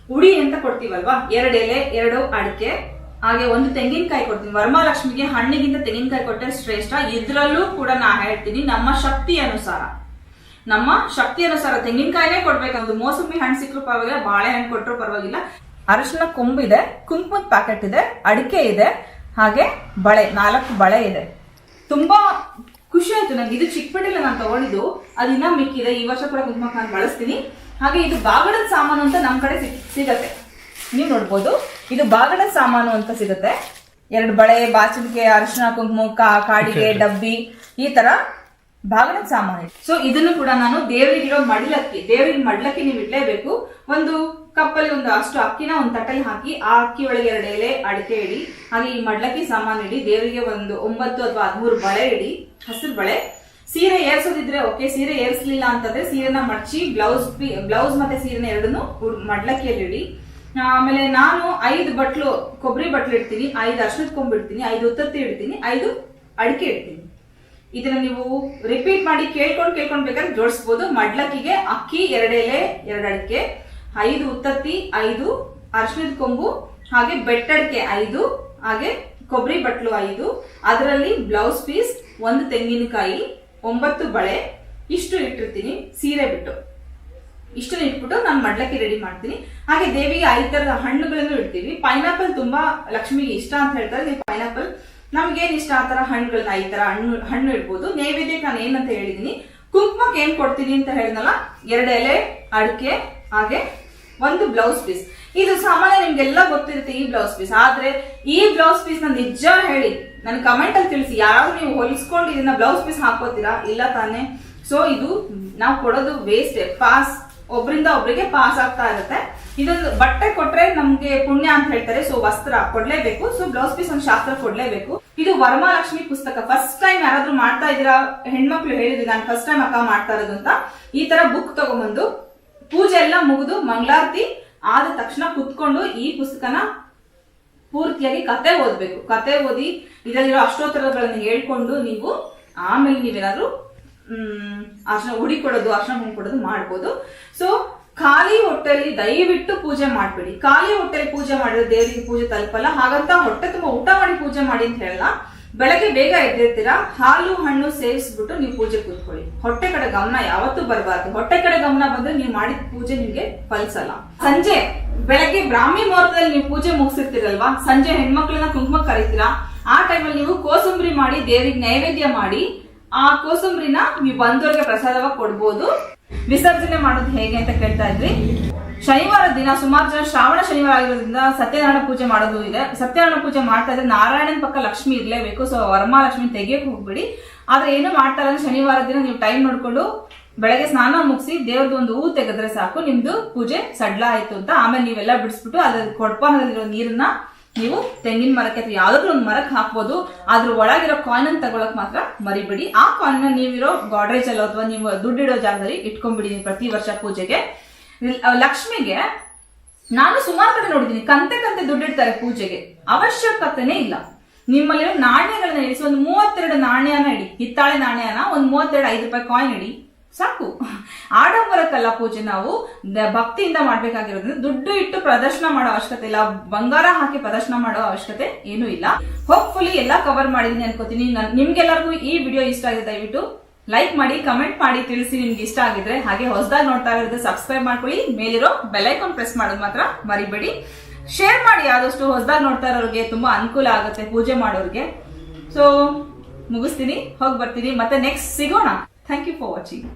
ಉಡಿ ಅಂತ ಕೊಡ್ತೀವಲ್ವಾ? ಎರಡು ಎಲೆ, ಎರಡು ಅಡಿಕೆ. ಹಾಗೆ ಒಂದು ತೆಂಗಿನಕಾಯಿ ಕೊಡ್ತೀನಿ. ವರಮಹಾಲಕ್ಷ್ಮಿಗೆ ಹಣ್ಣಿಗಿಂತ ತೆಂಗಿನಕಾಯಿ ಕೊಟ್ಟರೆ ಶ್ರೇಷ್ಠ. ಇದ್ರಲ್ಲೂ ಕೂಡ ನಾ ಹೇಳ್ತೀನಿ, ನಮ್ಮ ಶಕ್ತಿ ಅನುಸಾರ. ನಮ್ಮ ಶಕ್ತಿ ಅನುಸಾರ ತೆಂಗಿನಕಾಯಿನೇ ಕೊಡ್ಬೇಕು ಒಂದು ಮೋಸಂಬಿ ಹಣ್ಣು ಸಿಕ್ಕರು ಪರವಾಗಿಲ್ಲ ಬಾಳೆಹಣ್ಣು ಕೊಟ್ಟರು ಪರವಾಗಿಲ್ಲ. ಅರಶಿನ ಕೊಂಬಿದೆ ಕುಂಕುಮದ ಪ್ಯಾಕೆಟ್ ಇದೆ ಅಡಿಕೆ ಇದೆ ಹಾಗೆ ಬಳೆ ನಾಲ್ಕು ಬಳೆ ಇದೆ. ತುಂಬಾ ಖುಷಿ ಆಯ್ತು. ನಂಗೆ ಇದು ಚಿಕ್ಕಪೇಟೆಲ್ಲ ನಾನು ತಗೊಂಡಿದ್ದು. ಅದು ಇನ್ನ ಮಿಕ್ಕಿದೆ. ಈ ವರ್ಷ ಕೂಡ ಕುಂಕುಮ ನಾನು ಬಳಸ್ತೀನಿ. ಹಾಗೆ ಇದು ಬಾಗಡದ ಸಾಮಾನು ಅಂತ ನಮ್ಮ ಕಡೆ ಸಿಗ್- ಸಿಗತ್ತೆ. ನೀವು ನೋಡ್ಬೋದು. ಇದು ಬಾಗಡದ ಸಾಮಾನು ಅಂತ ಸಿಗುತ್ತೆ. ಎರಡು ಬಳೆ ಬಾಚಣಿಗೆ ಅರಿಶಿನ ಕುಂಕುಮ ಕಾಡಿಗೆ ಡಬ್ಬಿ ಈ ತರ ಬಾಗಣದ ಸಾಮಾನು ಸೊ ಇದನ್ನು ಕೂಡ ನಾನು ದೇವರಿಗಿರೋ ಮಡ್ಲಕ್ಕಿ, ದೇವರಿಗೆ ಮಡ್ಲಕ್ಕಿ ನೀವು ಇಡಲೇಬೇಕು. ಒಂದು ಕಪ್ಪಲ್ಲಿ ಒಂದು ಅಷ್ಟು ಅಕ್ಕಿನ ಒಂದು ತಟ್ಟಲ್ಲಿ ಹಾಕಿ, ಆ ಅಕ್ಕಿ ಒಳಗೆ ಎರಡು ಎಲೆ ಅಡಿಕೆ ಇಡಿ. ಹಾಗೆ ಈ ಮಡ್ಲಕ್ಕಿ ಸಾಮಾನು ಇಡಿ, ದೇವರಿಗೆ ಒಂದು ಒಂಬತ್ತು ಅಥವಾ ಹದಿಮೂರು ಬಳೆ ಇಡಿ, ಹಸಿರು ಬಳೆ. ಸೀರೆ ಏರ್ಸೋದಿದ್ರೆ ಓಕೆ ಸೀರೆ ಏರ್ಸ್ಲಿಲ್ಲ ಅಂತಂದ್ರೆ ಸೀರೆನ ಮಡ್ಚಿ ಬ್ಲೌಸ್ ಬ್ಲೌಸ್ ಮತ್ತೆ ಸೀರೆನ ಎರಡನ್ನು ಮಡ್ಲಕ್ಕಿಯಲ್ಲಿ ಇಡಿ. ಆಮೇಲೆ ನಾನು ಐದು ಬಟ್ಲು, ಕೊಬ್ಬರಿ ಬಟ್ಲು ಇಡ್ತೀನಿ, ಐದು ಅಷ್ಟು ಕೊಂಬಿಡ್ತೀನಿ ಐದು ಉತ್ತತ್ತಿ ಇಡ್ತೀನಿ, ಐದು ಅಡಿಕೆ ಇಡ್ತೀನಿ. ಇದನ್ನ ನೀವು ರಿಪೀಟ್ ಮಾಡಿ ಕೇಳ್ಕೊಂಡು ಕೇಳ್ಕೊಂಡು ಬೇಕಾದ್ರೆ ಜೋಡಿಸ್ಬೋದು. ಮಡ್ಲಕ್ಕಿಗೆ ಅಕ್ಕಿ ಎರಡೆಲೆ ಎರಡಡಿಕೆ ಐದು ಉತ್ತತ್ತಿ, ಐದು ಅರ್ಶಿನದ ಕೊಂಬು, ಹಾಗೆ ಬೆಟ್ಟಡಿಕೆ ಐದು, ಹಾಗೆ ಕೊಬ್ಬರಿ ಬಟ್ಲು ಐದು. ಅದರಲ್ಲಿ ಬ್ಲೌಸ್ ಪೀಸ್ ಒಂದು ತೆಂಗಿನಕಾಯಿ, ಒಂಬತ್ತು ಬಳೆ, ಇಷ್ಟು ಇಟ್ಟಿರ್ತೀನಿ. ಸೀರೆ ಬಿಟ್ಟು. ಇಷ್ಟನ್ನ ಇಟ್ಬಿಟ್ಟು ನಾನು ಮಡ್ಲಕ್ಕಿ ರೆಡಿ ಮಾಡ್ತೀನಿ. ಹಾಗೆ ದೇವಿಗೆ ಐದು ತರದ ಹಣ್ಣುಗಳನ್ನು ಇಡ್ತೀವಿ. ಪೈನಾಪಲ್ ತುಂಬಾ ಲಕ್ಷ್ಮಿಗೆ ಇಷ್ಟ ಅಂತ ಹೇಳ್ತಾರೆ. ನೀವು ಪೈನಾಪಲ್ ನಮ್ಗೇನ್ ಇಷ್ಟ? ಆ ತರ ಹಣ್ಣುಗಳನ್ನ, ಈ ತರ ಹಣ್ಣು ಹಣ್ಣು ಇಡ್ಬೋದು ನೈವೇದ್ಯಕ್ಕೆ ನಾನು ಏನಂತ ಹೇಳಿದೀನಿ. ಕುಂಕುಮಕ್ಕೆ ಏನ್ ಕೊಡ್ತೀನಿ ಅಂತ ಹೇಳಿದ್ನಲ್ಲ, ಎರಡು ಎಲೆ, ಅಡಿಕೆ, ಹಾಗೆ ಒಂದು ಬ್ಲೌಸ್ ಪೀಸ್ ಇದು ಸಾಮಾನ್ಯ ನಿಮ್ಗೆಲ್ಲ ಗೊತ್ತಿರುತ್ತೆ ಈ ಬ್ಲೌಸ್ ಪೀಸ್ ಆದ್ರೆ ಈ ಬ್ಲೌಸ್ ಪೀಸ್ನ ನಿಜ ಹೇಳಿ ನನ್ ಕಮೆಂಟ್ ಅಲ್ಲಿ ತಿಳಿಸಿ. ಯಾರಾದ್ರೂ ನೀವು ಹೊಲಿಸ್ಕೊಂಡು ಇದನ್ನ ಬ್ಲೌಸ್ ಪೀಸ್ ಹಾಕೋತೀರಾ ಇಲ್ಲ ತಾನೇ. ಸೊ ಇದು ನಾವು ಕೊಡೋದು ವೇಸ್ಟ್ ಪಾಸ್ ಒಬ್ರಿಂದ ಒಬ್ರಿಗೆ ಪಾಸ್ ಆಗ್ತಾ ಇರುತ್ತೆ. ಇದೊಂದು ಬಟ್ಟೆ ಕೊಟ್ರೆ ನಮ್ಗೆ ಪುಣ್ಯ ಅಂತ ಹೇಳ್ತಾರೆ. ಸೊ ವಸ್ತ್ರ ಕೊಡ್ಲೇಬೇಕು. ಸೊ ಬ್ಲೌಸ್ ಪೀಸ್ ಒಂದು ಶಾಸ್ತ್ರ ಕೊಡ್ಲೇಬೇಕು. ಇದು ವರಮಹಾಲಕ್ಷ್ಮಿ ಪುಸ್ತಕ. ಫಸ್ಟ್ ಟೈಮ್ ಯಾರಾದ್ರೂ ಮಾಡ್ತಾ ಇದೀರಾ ಹೆಣ್ಮಕ್ಳು ಹೇಳಿದ್ರು, ನಾನು ಫಸ್ಟ್ ಟೈಮ್ ಅಕ್ಕ ಮಾಡ್ತಾ ಇರೋದು ಅಂತ. ಈ ತರ ಬುಕ್ ತಗೊಂಡ್ಬಂದು ಪೂಜೆ ಎಲ್ಲ ಮುಗಿದು ಮಂಗಳಾರತಿ ಆದ ತಕ್ಷಣ ಕುತ್ಕೊಂಡು ಈ ಪುಸ್ತಕನ ಪೂರ್ತಿಯಾಗಿ ಕತೆ ಓದ್ಬೇಕು. ಕತೆ ಓದಿ ಇದರಲ್ಲಿರೋ ಅಷ್ಟೋತ್ತರಗಳನ್ನು ಹೇಳ್ಕೊಂಡು ನೀವು ಆಮೇಲೆ ನೀವೇನಾದ್ರೂ ಅರ್ಶನ ಉಡಿ ಕೊಡೋದು, ಅರ್ಶನ ಕೊಡೋದು ಮಾಡ್ಬೋದು. ಸೊ ಖಾಲಿ ಹೊಟ್ಟೆಲಿ ದಯವಿಟ್ಟು ಪೂಜೆ ಮಾಡ್ಬೇಡಿ. ಖಾಲಿ ಹೊಟ್ಟೆಲಿ ಪೂಜೆ ಮಾಡಿದ್ರೆ ದೇವರಿಗೆ ಪೂಜೆ ತಲುಪಲ್ಲ. ಹಾಗಂತ ಹೊಟ್ಟೆ ತುಂಬಾ ಊಟ ಮಾಡಿ ಪೂಜೆ ಮಾಡಿ ಅಂತ ಹೇಳಲ್ಲ. ಬೆಳಗ್ಗೆ ಬೇಗ ಎದ್ದಿರ್ತೀರ ಹಾಲು, ಹಣ್ಣು ಸೇವಿಸ್ಬಿಟ್ಟು ನೀವು ಪೂಜೆ ಕೂತ್ಕೊಳ್ಳಿ. ಹೊಟ್ಟೆ ಕಡೆ ಗಮನ ಯಾವತ್ತೂ ಬರಬಾರ್ದು. ಹೊಟ್ಟೆ ಕಡೆ ಗಮನ ಬಂದ್ರೆ ನೀವು ಮಾಡಿದ ಪೂಜೆ ನಿಮ್ಗೆ ಫಲಿಸಲ್ಲ. ಸಂಜೆ, ಬೆಳಗ್ಗೆ ಬ್ರಾಹ್ಮಿ ಮುಹೂರ್ತದಲ್ಲಿ ನೀವು ಪೂಜೆ ಮುಗಿಸಿರ್ತೀರಲ್ವಾ? ಸಂಜೆ ಹೆಣ್ಮಕ್ಳನ್ನ ಕುಂಕುಮ ಕರಿತೀರಾ? ಆ ಟೈಮಲ್ಲಿ ನೀವು ಕೋಸಂಬರಿ ಮಾಡಿ ದೇವರಿಗೆ ನೈವೇದ್ಯ ಮಾಡಿ ಆ ಕೋಸಂಬರಿನ ನೀವು ಬಂದವ್ರಿಗೆ ಪ್ರಸಾದವಾಗಿ ಕೊಡ್ಬೋದು. ವಿಸರ್ಜನೆ ಮಾಡೋದು ಹೇಗೆ ಅಂತ ಕೇಳ್ತಾ ಇದ್ರಿ. ಶನಿವಾರ ದಿನ ಸುಮಾರು ಜನ ಶ್ರಾವಣ ಶನಿವಾರ ಆಗಿರೋದ್ರಿಂದ ಸತ್ಯನಾರಾಯಣ ಪೂಜೆ ಮಾಡೋದು ಇದೆ. ಸತ್ಯನಾರಾಯಣ ಪೂಜೆ ಮಾಡ್ತಾ ಇದ್ರೆ ನಾರಾಯಣನ ಪಕ್ಕ ಲಕ್ಷ್ಮಿ ಇರಲೇಬೇಕು ಸೊ ವರಮಹಾಲಕ್ಷ್ಮಿ ತೆಗಿಯಕ್ ಹೋಗ್ಬೇಡಿ. ಆದ್ರೆ ಏನು ಮಾಡ್ತಾರೆ ಅಂದ್ರೆ ಶನಿವಾರ ದಿನ ನೀವು ಟೈಮ್ ನೋಡ್ಕೊಂಡು ಬೆಳಗ್ಗೆ ಸ್ನಾನ ಮುಗಿಸಿ ದೇವ್ರದ್ದು ಒಂದು ಹೂ ತೆಗೆದ್ರೆ ಸಾಕು, ನಿಮ್ದು ಪೂಜೆ ಸಡ್ಲ ಆಯ್ತು ಅಂತ. ಆಮೇಲೆ ನೀವೆಲ್ಲ ಬಿಡಿಸ್ಬಿಟ್ಟು ಅದ್ರ ಕೊಡ್ಪಾನದಲ್ಲಿರೋ ನೀರನ್ನ ನೀವು ತೆಂಗಿನ ಮರಕ್ಕೆ ಅಥವಾ ಯಾವ್ದಾದ್ರು ಒಂದು ಮರಕ್ಕೆ ಹಾಕ್ಬೋದು. ಅದ್ರ ಒಳಗಿರೋ ಕಾಯಿನ್ ಅನ್ನು ತಗೊಳಕ್ ಮಾತ್ರ ಮರಿಬೇಡಿ. ಆ ಕಾಯಿನ್ ನೀವಿರೋ ಗಾಡ್ರೇಜ್ ಅಲ್ಲೋ ಅಥವಾ ನೀವು ದುಡ್ಡಿಡೋ ಜಾಗದಲ್ಲಿ ಇಟ್ಕೊಂಡ್ಬಿಡಿ ನೀವು ಪ್ರತಿ ವರ್ಷ ಪೂಜೆಗೆ. ಲಕ್ಷ್ಮಿಗೆ ನಾನು ಸುಮಾರು ಕಡೆ ನೋಡಿದ್ದೀನಿ. ಕಂತೆ ಕಂತೆ ದುಡ್ಡಿಡ್ತಾರೆ ಪೂಜೆಗೆ. ಅವಶ್ಯಕತೆನೇ ಇಲ್ಲ. ನಿಮ್ಮಲ್ಲಿರೋ ನಾಣ್ಯಗಳನ್ನ ಇಡಿಸಿ ಒಂದು ಮೂವತ್ತೆರಡು ನಾಣ್ಯನ ಇಡಿ. ಹಿತ್ತಾಳೆ ನಾಣ್ಯನ, ಒಂದು ಮೂವತ್ತೆರಡು, ಐದು ರೂಪಾಯಿ ಕಾಯಿನ್ ಇಡಿ. ಸಾಕು. ಆಡಂಬರಕ್ಕಲ್ಲ ಪೂಜೆ ನಾವು. ಭಕ್ತಿಯಿಂದ ಮಾಡ್ಬೇಕಾಗಿರೋದ್ರಿಂದ ದುಡ್ಡು ಇಟ್ಟು ಪ್ರದರ್ಶನ ಮಾಡೋ ಅವಶ್ಯಕತೆ ಇಲ್ಲ. ಬಂಗಾರ ಹಾಕಿ ಪ್ರದರ್ಶನ ಮಾಡೋ ಅವಶ್ಯಕತೆ ಏನೂ ಇಲ್ಲ. ಹೋಪ್ಫುಲಿ ಎಲ್ಲ ಕವರ್ ಮಾಡಿದೀನಿ ಅನ್ಕೋತೀನಿ. ನಿಮ್ಗೆಲ್ಲರಿಗೂ ಈ ವಿಡಿಯೋ ಇಷ್ಟ ಆಗಿದೆ, ದಯವಿಟ್ಟು ಲೈಕ್ ಮಾಡಿ ಕಮೆಂಟ್ ಮಾಡಿ, ತಿಳಿಸಿ ನಿಮ್ಗೆ ಇಷ್ಟ ಆಗಿದ್ರೆ ಹಾಗೆ ಹೊಸದಾಗಿ ನೋಡ್ತಾ ಇರೋದು ಸಬ್ಸ್ಕ್ರೈಬ್ ಮಾಡ್ಕೊಳ್ಳಿ. ಮೇಲಿರೋ ಬೆಲೈಕಾನ್ ಪ್ರೆಸ್ ಮಾಡೋದು ಮಾತ್ರ ಮರಿಬೇಡಿ. ಶೇರ್ ಮಾಡಿ ಆದಷ್ಟು ಹೊಸದಾಗಿ ನೋಡ್ತಾ ಇರೋರಿಗೆ ತುಂಬಾ ಅನುಕೂಲ ಆಗುತ್ತೆ ಪೂಜೆ ಮಾಡೋರಿಗೆ. ಸೊ ಮುಗಿಸ್ತೀನಿ. ಹೋಗಿ ಬರ್ತೀನಿ. ಮತ್ತೆ ನೆಕ್ಸ್ಟ್ ಸಿಗೋಣ. Thank you for watching